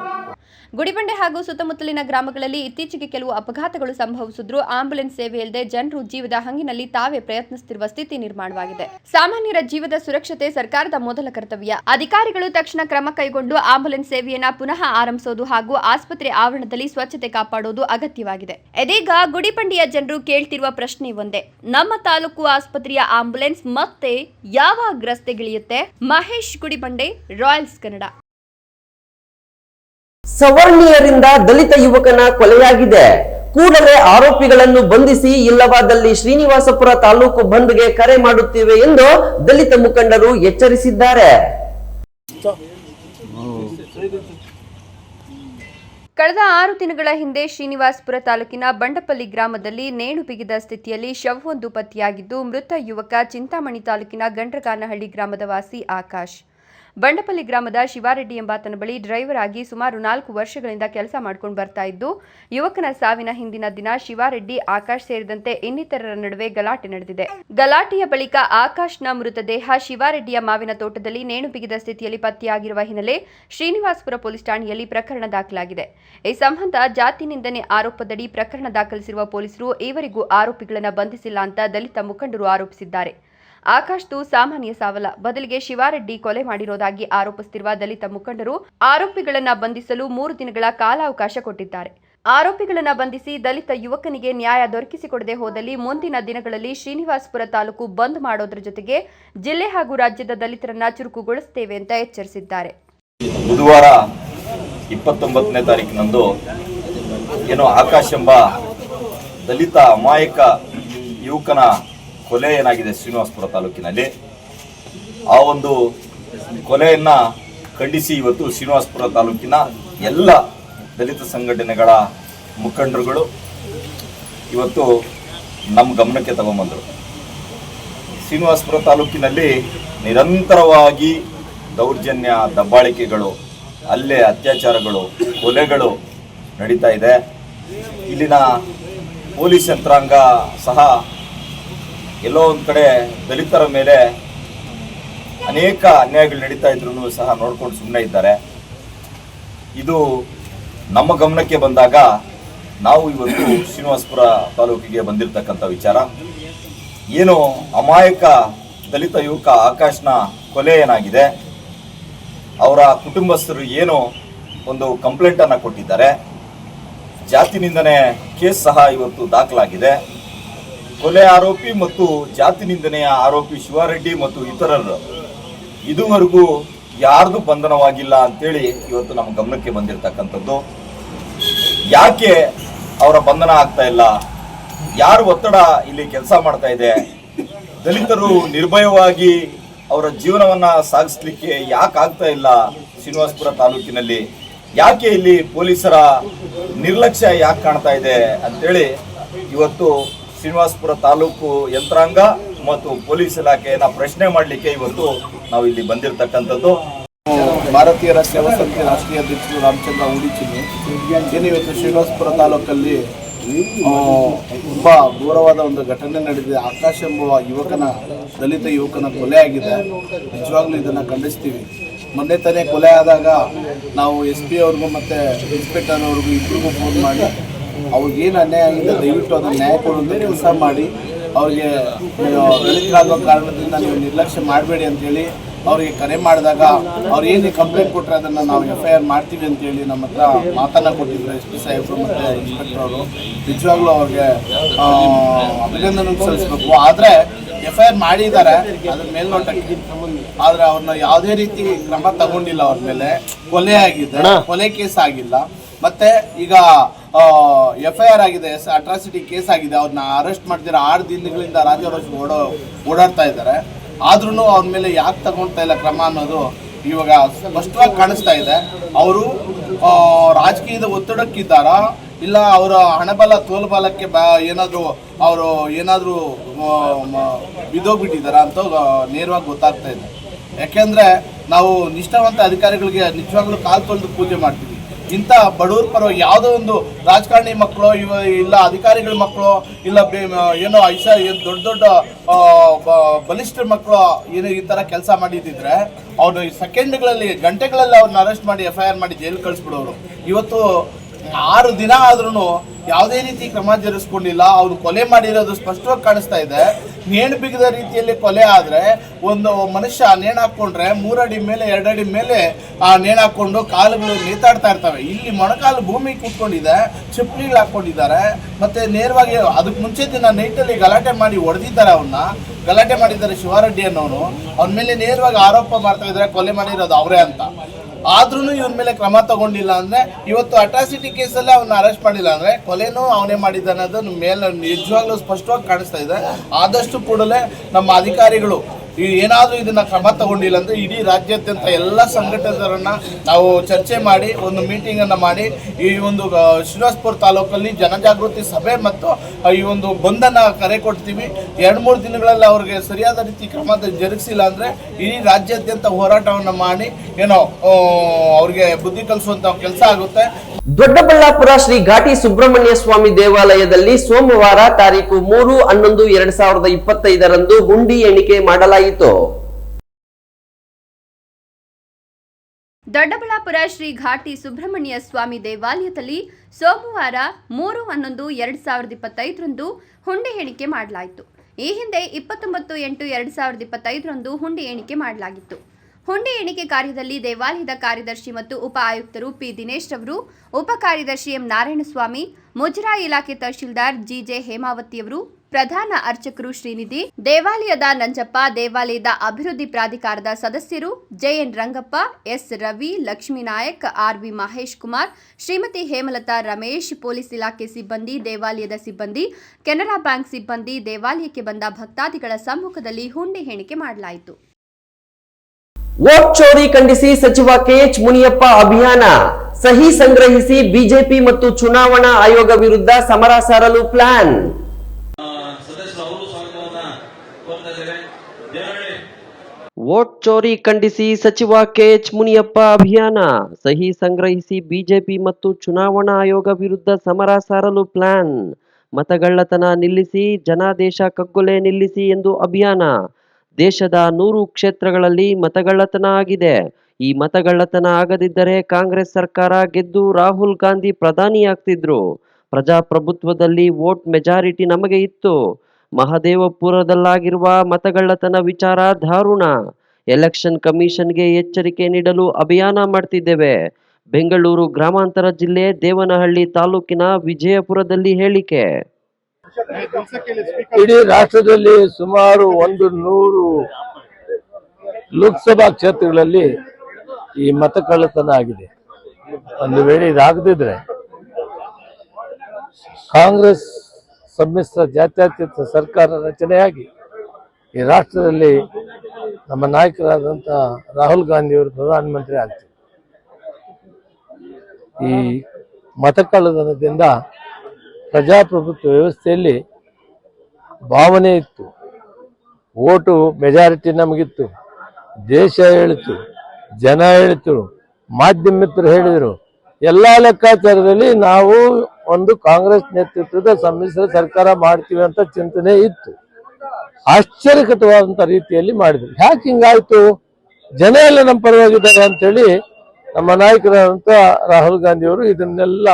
ಗುಡಿಬಂಡೆ ಹಾಗೂ ಸುತ್ತಮುತ್ತಲಿನ ಗ್ರಾಮಗಳಲ್ಲಿ ಇತ್ತೀಚೆಗೆ ಕೆಲವು ಅಪಘಾತಗಳು ಸಂಭವಿಸಿದ್ರು ಆಂಬ್ಯುಲೆನ್ಸ್ ಸೇವೆ ಇಲ್ಲದೆ ಜನರು ಜೀವದ ಹಂಗಿನಲ್ಲಿ ತಾವೇ ಪ್ರಯತ್ನಿಸುತ್ತಿರುವ ಸ್ಥಿತಿ ನಿರ್ಮಾಣವಾಗಿದೆ. ಸಾಮಾನ್ಯರ ಜೀವದ ಸುರಕ್ಷತೆ ಸರ್ಕಾರದ ಮೊದಲ ಕರ್ತವ್ಯ. ಅಧಿಕಾರಿಗಳು ತಕ್ಷಣ ಕ್ರಮ ಕೈಗೊಂಡು ಆಂಬ್ಯುಲೆನ್ಸ್ ಸೇವೆಯನ್ನ ಪುನಃ ಆರಂಭಿಸೋದು ಹಾಗೂ ಆಸ್ಪತ್ರೆ ಆವರಣದಲ್ಲಿ ಸ್ವಚ್ಛತೆ ಕಾಪಾಡೋದು ಅಗತ್ಯವಾಗಿದೆ. ಇದೀಗ ಗುಡಿಬಂಡೆಯ ಜನರು ಕೇಳ್ತಿರುವ ಪ್ರಶ್ನೆ ಒಂದೇ. ನಮ್ಮ ತಾಲೂಕು ಆಸ್ಪತ್ರೆಯ ಆಂಬ್ಯುಲೆನ್ಸ್ ಮತ್ತೆ ಯಾವಾಗ ರಸ್ತೆಗಿಳಿಯುತ್ತೆ? ಮಹೇಶ್ ಗುಡಿಬಂಡೆ, ರಾಯಲ್ಸ್ ಕನ್ನಡ. ಸವರ್ಣೀಯರಿಂದ ದಲಿತ ಯುವಕನ ಕೊಲೆಯಾಗಿದೆ. ಕೂಡಲೇ ಆರೋಪಿಗಳನ್ನು ಬಂಧಿಸಿ ಇಲ್ಲವಾದಲ್ಲಿ ಶ್ರೀನಿವಾಸಪುರ ತಾಲೂಕು ಬಂದ್ಗೆ ಕರೆ ಮಾಡುತ್ತೇವೆ ಎಂದು ದಲಿತ ಮುಖಂಡರು ಎಚ್ಚರಿಸಿದ್ದಾರೆ. ಕಳೆದ ಆರು ದಿನಗಳ ಹಿಂದೆ ಶ್ರೀನಿವಾಸಪುರ ತಾಲೂಕಿನ ಬಂಡಪಲ್ಲಿ ಗ್ರಾಮದಲ್ಲಿ ನೇಣು ಬಿಗಿದ ಸ್ಥಿತಿಯಲ್ಲಿ ಶವವೊಂದು ಪತ್ತೆಯಾಗಿದ್ದು, ಮೃತ ಯುವಕ ಚಿಂತಾಮಣಿ ತಾಲೂಕಿನ ಗಂಡ್ರಗಾನಹಳ್ಳಿ ಗ್ರಾಮದ ವಾಸಿ ಆಕಾಶ್. ಬಂಡಪಲ್ಲಿ ಗ್ರಾಮದ ಶಿವಾರೆಡ್ಡಿ ಎಂಬಾತನ ಬಳಿ ಡ್ರೈವರ್ ಆಗಿ ಸುಮಾರು ನಾಲ್ಕು ವರ್ಷಗಳಿಂದ ಕೆಲಸ ಮಾಡ್ಕೊಂಡು ಬರ್ತಾ ಇದ್ದು, ಯುವಕನ ಸಾವಿನ ಹಿಂದಿನ ದಿನ ಶಿವಾರೆಡ್ಡಿ ಆಕಾಶ್ ಸೇರಿದಂತೆ ಇನ್ನಿತರರ ನಡುವೆ ಗಲಾಟೆ ನಡೆದಿದೆ. ಗಲಾಟೆಯ ಬಳಿಕ ಆಕಾಶ್ನ ಮೃತದೇಹ ಶಿವಾರೆಡ್ಡಿಯ ಮಾವಿನ ತೋಟದಲ್ಲಿ ನೇಣು ಬಿಗಿದ ಸ್ಥಿತಿಯಲ್ಲಿ ಪತ್ತೆಯಾಗಿರುವ ಹಿನ್ನೆಲೆ ಶ್ರೀನಿವಾಸಪುರ ಪೊಲೀಸ್ ಠಾಣೆಯಲ್ಲಿ ಪ್ರಕರಣ ದಾಖಲಾಗಿದೆ. ಈ ಸಂಬಂಧ ಜಾತಿ ನಿಂದನೆ ಆರೋಪದಡಿ ಪ್ರಕರಣ ದಾಖಲಿಸಿರುವ ಪೊಲೀಸರು ಈವರೆಗೂ ಆರೋಪಿಗಳನ್ನು ಬಂಧಿಸಿಲ್ಲ ಅಂತ ದಲಿತ ಮುಖಂಡರು ಆರೋಪಿಸಿದ್ದಾರೆ. ಆಕಾಶ್ದು ಸಾಮಾನ್ಯ ಸಾವಲ. ಬದಲಿಗೆ ಶಿವಾರೆಡ್ಡಿ ಕೊಲೆ ಮಾಡಿರೋದಾಗಿ ಆರೋಪಿಸುತ್ತಿರುವ ದಲಿತ ಮುಖಂಡರು ಆರೋಪಿಗಳನ್ನ ಬಂಧಿಸಲು ಮೂರು ದಿನಗಳ ಕಾಲಾವಕಾಶ ಕೊಟ್ಟಿದ್ದಾರೆ. ಆರೋಪಿಗಳನ್ನ ಬಂಧಿಸಿ ದಲಿತ ಯುವಕನಿಗೆ ನ್ಯಾಯ ದೊರಕಿಸಿಕೊಡದೆ ಹೋದಲ್ಲಿ ಮುಂದಿನ ದಿನಗಳಲ್ಲಿ ಶ್ರೀನಿವಾಸಪುರ ತಾಲೂಕು ಬಂದ್ ಮಾಡೋದ್ರ ಜೊತೆಗೆ ಜಿಲ್ಲೆ ಹಾಗೂ ರಾಜ್ಯದ ದಲಿತರನ್ನ ಚುರುಕುಗೊಳಿಸುತ್ತೇವೆ ಅಂತ ಎಚ್ಚರಿಸಿದ್ದಾರೆ. ಬುಧವಾರ ಇಪ್ಪತ್ತೊಂಬತ್ತನೇ ತಾರೀಕಿನಂದು ಏನೋ ಆಕಾಶ್ ಎಂಬ ದಲಿತ ಅಮಾಯಕ ಯುವಕನ ಕೊಲೆ ಏನಾಗಿದೆ ಶ್ರೀನಿವಾಸಪುರ ತಾಲೂಕಿನಲ್ಲಿ? ಆ ಒಂದು ಕೊಲೆಯನ್ನು ಖಂಡಿಸಿ ಇವತ್ತು ಶ್ರೀನಿವಾಸಪುರ ತಾಲೂಕಿನ ಎಲ್ಲ ದಲಿತ ಸಂಘಟನೆಗಳ ಮುಖಂಡರುಗಳು ಇವತ್ತು ನಮ್ಮ ಗಮನಕ್ಕೆ ತಗೊಂಬಂದರು. ಶ್ರೀನಿವಾಸಪುರ ತಾಲೂಕಿನಲ್ಲಿ ನಿರಂತರವಾಗಿ ದೌರ್ಜನ್ಯ, ದಬ್ಬಾಳಿಕೆಗಳು, ಅಲ್ಲೇ ಅತ್ಯಾಚಾರಗಳು, ಕೊಲೆಗಳು ನಡೀತಾ ಇದೆ. ಇಲ್ಲಿನ ಪೊಲೀಸ್ ಯಂತ್ರಾಂಗ ಸಹ ಎಲ್ಲೋ ಒಂದು ಕಡೆ ದಲಿತರ ಮೇಲೆ ಅನೇಕ ಅನ್ಯಾಯಗಳು ನಡೀತಾ ಇದ್ರು ಸಹ ನೋಡ್ಕೊಂಡು ಸುಮ್ಮನೆ ಇದ್ದಾರೆ. ಇದು ನಮ್ಮ ಗಮನಕ್ಕೆ ಬಂದಾಗ ನಾವು ಇವತ್ತು ಶ್ರೀನಿವಾಸಪುರ ತಾಲೂಕಿಗೆ ಬಂದಿರತಕ್ಕಂಥ ವಿಚಾರ. ಏನು ಅಮಾಯಕ ದಲಿತ ಯುವಕ ಆಕಾಶ್ನ ಕೊಲೆ ಏನಾಗಿದೆ, ಅವರ ಕುಟುಂಬಸ್ಥರು ಏನು ಒಂದು ಕಂಪ್ಲೇಂಟನ್ನು ಕೊಟ್ಟಿದ್ದಾರೆ ಜಾತಿ ನಿಂದನೆ ಕೇಸ್ ಸಹ ಇವತ್ತು ದಾಖಲಾಗಿದೆ. ಕೊಲೆ ಆರೋಪಿ ಮತ್ತು ಜಾತಿ ನಿಂದನೆಯ ಆರೋಪಿ ಶಿವಾರೆಡ್ಡಿ ಮತ್ತು ಇತರರು. ಇದುವರೆಗೂ ಯಾರ್ದು ಬಂಧನವಾಗಿಲ್ಲ ಅಂತೇಳಿ ಇವತ್ತು ನಮ್ಮ ಗಮನಕ್ಕೆ ಬಂದಿರತಕ್ಕಂಥದ್ದು. ಯಾಕೆ ಅವರ ಬಂಧನ ಆಗ್ತಾ ಇಲ್ಲ? ಯಾರು ಒತ್ತಡ ಇಲ್ಲಿ ಕೆಲಸ ಮಾಡ್ತಾ ಇದೆ? ದಲಿತರು ನಿರ್ಭಯವಾಗಿ ಅವರ ಜೀವನವನ್ನ ಸಾಗಿಸ್ಲಿಕ್ಕೆ ಯಾಕೆ ಆಗ್ತಾ ಇಲ್ಲ ಶ್ರೀನಿವಾಸಪುರ ತಾಲೂಕಿನಲ್ಲಿ? ಯಾಕೆ ಇಲ್ಲಿ ಪೊಲೀಸರ ನಿರ್ಲಕ್ಷ್ಯ ಯಾಕೆ ಕಾಣ್ತಾ ಇದೆ ಅಂತೇಳಿ ಇವತ್ತು ಶ್ರೀನಿವಾಸಪುರ ತಾಲೂಕು ಯಂತ್ರಾಂಗ ಮತ್ತು ಪೊಲೀಸ್ ಇಲಾಖೆಯನ್ನ ಪ್ರಶ್ನೆ ಮಾಡಲಿಕ್ಕೆ ಇವತ್ತು ನಾವು ಇಲ್ಲಿ ಬಂದಿರತಕ್ಕಂಥದ್ದು. ಭಾರತೀಯ ಸೇವಾ ಸಮಿತಿ ರಾಷ್ಟ್ರೀಯ ಅಧ್ಯಕ್ಷರು ರಾಮಚಂದ್ರ ಉಡಿಚಿನಿ ಏನಿವತ್ತು ಶ್ರೀನಿವಾಸಪುರ ತಾಲೂಕಲ್ಲಿ ತುಂಬಾ ಘೋರವಾದ ಒಂದು ಘಟನೆ ನಡೆದಿದೆ. ಆಕಾಶ ಎಂಬ ಯುವಕನ, ದಲಿತ ಯುವಕನ ಕೊಲೆ ಆಗಿದೆ. ನಿಜವಾಗ್ಲೂ ಇದನ್ನ ಖಂಡಿಸ್ತೀವಿ. ಮೊನ್ನೆ ತಾನೇ ಕೊಲೆ ಆದಾಗ ನಾವು ಎಸ್ ಪಿ ಅವ್ರಿಗೂ ಮತ್ತೆ ಇನ್ಸ್ಪೆಕ್ಟರ್ ಅವ್ರಿಗೂ ಇಬ್ಬರಿಗೂ ಫೋನ್ ಮಾಡಿ ಅವ್ರಿಗೇನು ಅನ್ಯಾಯ ಆಗಿದೆ ದಯವಿಟ್ಟು ಅದನ್ನು ನ್ಯಾಯ ಕೊಡುವಂತ ಕೆಲಸ ಮಾಡಿ. ಅವ್ರಿಗೆ ದಲಿತರಾಗೋ ಕಾರಣದಿಂದ ನೀವು ನಿರ್ಲಕ್ಷ್ಯ ಮಾಡಬೇಡಿ ಅಂತೇಳಿ ಅವ್ರಿಗೆ ಕರೆ ಮಾಡಿದಾಗ ಅವ್ರು ಏನು ಕಂಪ್ಲೇಂಟ್ ಕೊಟ್ಟರೆ ಅದನ್ನು ನಾವು ಎಫ್ ಐ ಆರ್ ಮಾಡ್ತೀವಿ ಅಂತೇಳಿ ನಮ್ಮ ಹತ್ರ ಮಾತನ್ನ ಕೊಟ್ಟಿದ್ರು ಎಸ್ ಪಿ ಸಾಹೇಬರು ಮತ್ತು ಇನ್ಸ್ಪೆಕ್ಟರ್ ಅವರು. ನಿಜವಾಗ್ಲೂ ಅವ್ರಿಗೆ ಅಭಿನಂದನೆ ಸಲ್ಲಿಸಬೇಕು. ಆದರೆ ಎಫ್ ಐ ಆರ್ ಮಾಡಿದ್ದಾರೆ ಅದ್ರ ಮೇಲ್ನೋಟಕ್ಕೆ. ಆದರೆ ಅವ್ರನ್ನ ಯಾವುದೇ ರೀತಿ ಕ್ರಮ ತಗೊಂಡಿಲ್ಲ ಅವ್ರ ಮೇಲೆ. ಕೊಲೆ ಆಗಿದೆ ಕೊಲೆ ಕೇಸ್ ಆಗಿಲ್ಲ. ಮತ್ತೆ ಈಗ ಎಫ್ ಐ ಆರ್ ಆಗಿದೆ ಅಟ್ರಾಸಿಟಿ ಕೇಸ್ ಆಗಿದೆ ಅವ್ರನ್ನ ಅರೆಸ್ಟ್ ಮಾಡ್ತಿರೋ ಆರು ದಿನಗಳಿಂದ ರಾಜ್ಯ ಓಡೋ, ಓಡಾಡ್ತಾ ಇದ್ದಾರೆ. ಆದ್ರೂ ಅವ್ರ ಮೇಲೆ ಯಾಕೆ ತಗೊಳ್ತಾ ಇಲ್ಲ ಕ್ರಮ ಅನ್ನೋದು ಇವಾಗ ಸ್ಪಷ್ಟವಾಗಿ ಕಾಣಿಸ್ತಾ ಇದೆ. ಅವರು ರಾಜಕೀಯದ ಒತ್ತಡಕ್ಕಿದ್ದಾರಾ? ಇಲ್ಲ ಅವರ ಹಣಬಲ, ತೋಲ್ಬಲಕ್ಕೆ ಬ, ಏನಾದರೂ ಅವರು ಏನಾದರೂ ಬಿದ್ದೋಗ್ಬಿಟ್ಟಿದ್ದಾರಾ ಅಂತ ನೇರವಾಗಿ ಗೊತ್ತಾಗ್ತಾ ಇದೆ. ಯಾಕೆಂದರೆ ನಾವು ನಿಷ್ಠಾವಂತ ಅಧಿಕಾರಿಗಳಿಗೆ ನಿಜವಾಗ್ಲೂ ಕಾಲು ತೊಳೆದು ಪೂಜೆ ಮಾಡ್ತೀವಿ. ಇಂಥ ಬಡವ್ರ ಪರವಾಗಿ ಯಾವುದೋ ಒಂದು ರಾಜಕಾರಣಿ ಮಕ್ಕಳು, ಇವ ಇಲ್ಲ ಅಧಿಕಾರಿಗಳ ಮಕ್ಕಳು, ಇಲ್ಲ ಬೇ ಏನೋ ಐಸ ದೊಡ್ಡ ದೊಡ್ಡ ಬಲಿಷ್ಠ ಮಕ್ಕಳು ಏನು ಈ ಥರ ಕೆಲಸ ಮಾಡಿದ್ದಿದ್ರೆ ಅವನು ಸೆಕೆಂಡ್ಗಳಲ್ಲಿ ಗಂಟೆಗಳಲ್ಲಿ ಅವ್ರನ್ನ ಅರೆಸ್ಟ್ ಮಾಡಿ ಎಫ್ ಐ ಆರ್ ಮಾಡಿ ಜೈಲು ಕಳಿಸ್ಬಿಡೋರು. ಇವತ್ತು ಆರು ದಿನ ಆದ್ರೂ ಯಾವುದೇ ರೀತಿ ಕ್ರಮ ಜರುಗಿಸ್ಕೊಂಡಿಲ್ಲ. ಅವರು ಕೊಲೆ ಮಾಡಿರೋದು ಸ್ಪಷ್ಟವಾಗಿ ಕಾಣಿಸ್ತಾ ಇದೆ. ನೇಣು ಬಿಗಿದ ರೀತಿಯಲ್ಲಿ ಕೊಲೆ ಆದರೆ ಒಂದು ಮನುಷ್ಯ ನೇಣು ಹಾಕ್ಕೊಂಡ್ರೆ ಮೂರಡಿ ಮೇಲೆ, ಎರಡಡಿ ಮೇಲೆ ಆ ನೇಣು ಹಾಕ್ಕೊಂಡು ಕಾಲುಗಳು ನೇತಾಡ್ತಾ ಇರ್ತವೆ. ಇಲ್ಲಿ ಮೊಣಕಾಲು ಭೂಮಿ ಕೂತ್ಕೊಂಡಿದೆ ಚಪ್ಪಲಿಗಳು ಹಾಕ್ಕೊಂಡಿದ್ದಾರೆ. ಮತ್ತೆ ನೇರವಾಗಿ ಅದಕ್ಕೆ ಮುಂಚೆ ದಿನ ನೈಟಲ್ಲಿ ಗಲಾಟೆ ಮಾಡಿ ಹೊಡೆದಿದ್ದಾರೆ ಅವನ್ನ ಗಲಾಟೆ ಮಾಡಿದ್ದಾರೆ ಶಿವಾರೆಡ್ಡಿ ಅನ್ನೋನು ಅವನ ಮೇಲೆ ನೇರವಾಗಿ ಆರೋಪ ಮಾಡ್ತಾ ಇದ್ದಾರೆ, ಕೊಲೆ ಮಾಡಿರೋದು ಅವರೇ ಅಂತ. ಆದ್ರೂ ಇವನ ಮೇಲೆ ಕ್ರಮ ತಗೊಂಡಿಲ್ಲ ಅಂದ್ರೆ ಇವತ್ತು ಅಟ್ರಾಸಿಟಿ ಕೇಸಲ್ಲಿ ಅವನ್ನ ಅರೆಸ್ಟ್ ಮಾಡಿಲ್ಲ ಅಂದ್ರೆ ಕೊಲೆನೂ ಅವನೇ ಮಾಡಿದ್ದಾನೆ ಅನ್ನೋದು ಮೇಲೆ ನಿಜವಾಗ್ಲೂ ಸ್ಪಷ್ಟವಾಗಿ ಕಾಣಿಸ್ತಾ ಇದೆ. ಆದಷ್ಟು ಕೂಡಲೇ ನಮ್ಮ ಅಧಿಕಾರಿಗಳು ಈ ಏನಾದರೂ ಇದನ್ನು ಕ್ರಮ ತಗೊಂಡಿಲ್ಲ ಅಂದರೆ ಇಡೀ ರಾಜ್ಯಾದ್ಯಂತ ಎಲ್ಲ ಸಂಘಟಕರನ್ನು ನಾವು ಚರ್ಚೆ ಮಾಡಿ ಒಂದು ಮೀಟಿಂಗನ್ನು ಮಾಡಿ ಈ ಒಂದು ಆ, ತಾಲೂಕಲ್ಲಿ ಜನಜಾಗೃತಿ ಸಭೆ ಮತ್ತು ಈ ಒಂದು ಬಂದನ್ನು ಕರೆ ಕೊಡ್ತೀವಿ. ಎರಡು ಮೂರು ದಿನಗಳಲ್ಲಿ ಅವ್ರಿಗೆ ಸರಿಯಾದ ರೀತಿ ಕ್ರಮ ಜರುಗಿಸಿಲ್ಲ ಅಂದರೆ ಇಡೀ ರಾಜ್ಯಾದ್ಯಂತ ಹೋರಾಟವನ್ನು ಮಾಡಿ ಏನೋ ಅವ್ರಿಗೆ ಬುದ್ಧಿ ಕಲಿಸುವಂಥ ಕೆಲಸ ಆಗುತ್ತೆ. ದೊಡ್ಡಬಳ್ಳಾಪುರ ಶ್ರೀ ಘಾಟಿ ಸುಬ್ರಹ್ಮಣ್ಯ ಸ್ವಾಮಿ ದೇವಾಲಯದಲ್ಲಿ ಸೋಮವಾರ ತಾರೀಕು ಮೂರು ಹನ್ನೊಂದು ಎರಡ್ ಸಾವಿರದ ಇಪ್ಪತ್ತೈದರಂದು ಗುಂಡಿ ಎಣಿಕೆ ಮಾಡಲಾಯಿತು. ದೊಡ್ಡಬಳ್ಳಾಪುರ ಶ್ರೀ ಘಾಟಿ ಸುಬ್ರಹ್ಮಣ್ಯ ಸ್ವಾಮಿ ದೇವಾಲಯದಲ್ಲಿ ಸೋಮವಾರ ಮೂರು ಹನ್ನೊಂದು ಎರಡು ಸಾವಿರದ ಇಪ್ಪತ್ತೈದರಂದು ಹುಂಡಿ ಎಣಿಕೆ ಮಾಡಲಾಯಿತು. ಈ ಹಿಂದೆ ಇಪ್ಪತ್ತೊಂಬತ್ತು ಎಂಟು ಎರಡು ಸಾವಿರದ ಇಪ್ಪತ್ತೈದರಂದು ಹುಂಡಿ ಎಣಿಕೆ ಮಾಡಲಾಗಿತ್ತು. ಹುಂಡಿ ಎಣಿಕೆ ಕಾರ್ಯದಲ್ಲಿ ದೇವಾಲಯದ ಕಾರ್ಯದರ್ಶಿ ಮತ್ತು ಉಪ ಆಯುಕ್ತರು ಪಿ ದಿನೇಶ್ ಅವರು ಉಪ ಕಾರ್ಯದರ್ಶಿ ಎಂ ನಾರಾಯಣಸ್ವಾಮಿ, ಮುಜರಾಯಿ ಇಲಾಖೆ ತಹಶೀಲ್ದಾರ್ ಜಿಜೆ ಹೇಮಾವತಿಯವರು ಪ್ರಧಾನ ಅರ್ಚಕರು ಶ್ರೀನಿಧಿ, ದೇವಾಲಯದ ನಂಜಪ್ಪ, ದೇವಾಲಯದ ಅಭಿವೃದ್ಧಿ ಪ್ರಾಧಿಕಾರದ ಸದಸ್ಯರು JN Rangappa, S Ravi Lakshminayak RV Mahesh Kumar, Shrimati Hemalatha Ramesh, police ಇಲಾಖೆ ಸಿಬ್ಬಂದಿ, ದೇವಾಲಯದ ಸಿಬ್ಬಂದಿ, ಕೆನರಾ ಬ್ಯಾಂಕ್ ಸಿಬ್ಬಂದಿ, ದೇವಾಲಯಕ್ಕೆ ಬಂದ ಭಕ್ತಾದಿಗಳ ಸಮ್ಮುಖದಲ್ಲಿ ಹುಂಡಿ ಎಣಿಕೆ ಮಾಡಲಾಯಿತು. ವೋಟ್ ಚೋರಿ ಖಂಡಿಸಿ ಸಚಿವ ಕೆಎಚ್ ಮುನಿಯಪ್ಪ ಅಭಿಯಾನ. ಸಹಿ ಸಂಗ್ರಹಿಸಿ ಬಿಜೆಪಿ ಮತ್ತು ಚುನಾವಣಾ ಆಯೋಗ ವಿರುದ್ಧ ಸಮರ ಸಾರಲು ಪ್ಲಾನ್. ವೋಟ್ ಚೋರಿ ಖಂಡಿಸಿ ಸಚಿವ ಕೆಎಚ್ ಮುನಿಯಪ್ಪ ಅಭಿಯಾನ. ಸಹಿ ಸಂಗ್ರಹಿಸಿ ಬಿಜೆಪಿ ಮತ್ತು ಚುನಾವಣಾ ಆಯೋಗ ವಿರುದ್ಧ ಸಮರ ಸಾರಲು ಪ್ಲಾನ್. ಮತಗಳ್ಳತನ ನಿಲ್ಲಿಸಿ, ಜನಾದೇಶ ಕಗ್ಗೊಲೆ ನಿಲ್ಲಿಸಿ ಎಂದು ಅಭಿಯಾನ. ದೇಶದ ನೂರು ಕ್ಷೇತ್ರಗಳಲ್ಲಿ ಮತಗಳ್ಳತನ ಆಗಿದೆ. ಈ ಮತಗಳ್ಳತನ ಆಗದಿದ್ದರೆ ಕಾಂಗ್ರೆಸ್ ಸರ್ಕಾರ ಗೆದ್ದು ರಾಹುಲ್ ಗಾಂಧಿ ಪ್ರಧಾನಿಯಾಗ್ತಿದ್ರು. ಪ್ರಜಾಪ್ರಭುತ್ವದಲ್ಲಿ ವೋಟ್ ಮೆಜಾರಿಟಿ ನಮಗೆ ಇತ್ತು. ಮಹದೇವಪುರದಲ್ಲಾಗಿರುವ ಮತಗಳ್ಳತನ ವಿಚಾರ ದಾರುಣ ಎಲೆಕ್ಷನ್ ಕಮಿಷನ್ಗೆ ಎಚ್ಚರಿಕೆ ನೀಡಲು ಅಭಿಯಾನ ಮಾಡ್ತಿದ್ದೇವೆ. ಬೆಂಗಳೂರು ಗ್ರಾಮಾಂತರ ಜಿಲ್ಲೆ ದೇವನಹಳ್ಳಿ ತಾಲೂಕಿನ ವಿಜಯಪುರದಲ್ಲಿ ಹೇಳಿಕೆ. ಇಡೀ ರಾಷ್ಟ್ರದಲ್ಲಿ ಸುಮಾರು ಒಂದು ನೂರು ಲೋಕಸಭಾ ಕ್ಷೇತ್ರಗಳಲ್ಲಿ ಈ ಮತ ಕಳ್ಳತನ ಆಗಿದೆ. ಒಂದು ವೇಳೆ ಇದಾಗದಿದ್ರೆ ಕಾಂಗ್ರೆಸ್ ಸಮ್ಮಿಶ್ರ ಜಾತ್ಯತೀತ ಸರ್ಕಾರ ರಚನೆಯಾಗಿ ಈ ರಾಷ್ಟ್ರದಲ್ಲಿ ನಮ್ಮ ನಾಯಕರಾದಂಥ ರಾಹುಲ್ ಗಾಂಧಿಯವರು ಪ್ರಧಾನಮಂತ್ರಿ ಆಗ್ತಾರೆ ಈ ಮತಕಳ್ಳತನದಿಂದ ಪ್ರಜಾಪ್ರಭುತ್ವ ವ್ಯವಸ್ಥೆಯಲ್ಲಿ ಭಾವನೆ ಇತ್ತು. ಓಟು ಮೆಜಾರಿಟಿ ನಮಗಿತ್ತು. ದೇಶ ಹೇಳಿತು, ಜನ ಹೇಳಿತು, ಮಾಧ್ಯಮ ಮಿತ್ರರು ಹೇಳಿದರು. ಎಲ್ಲ ಲೆಕ್ಕಾಚಾರದಲ್ಲಿ ನಾವು ಒಂದು ಕಾಂಗ್ರೆಸ್ ನೇತೃತ್ವದ ಸಮ್ಮಿಶ್ರ ಸರ್ಕಾರ ಮಾಡ್ತೀವಿ ಅಂತ ಚಿಂತನೆ ಇತ್ತು. ಆಶ್ಚರ್ಯಕರವಾದಂಥ ರೀತಿಯಲ್ಲಿ ಮಾಡಿದ್ರು. ಯಾಕೆ ಹಿಂಗಾಯ್ತು? ಜನ ಎಲ್ಲ ನಮ್ಮ ಪರವಾಗಿದ್ದಾರೆ ಅಂತೇಳಿ ನಮ್ಮ ನಾಯಕರಾದಂಥ ರಾಹುಲ್ ಗಾಂಧಿಯವರು ಇದನ್ನೆಲ್ಲ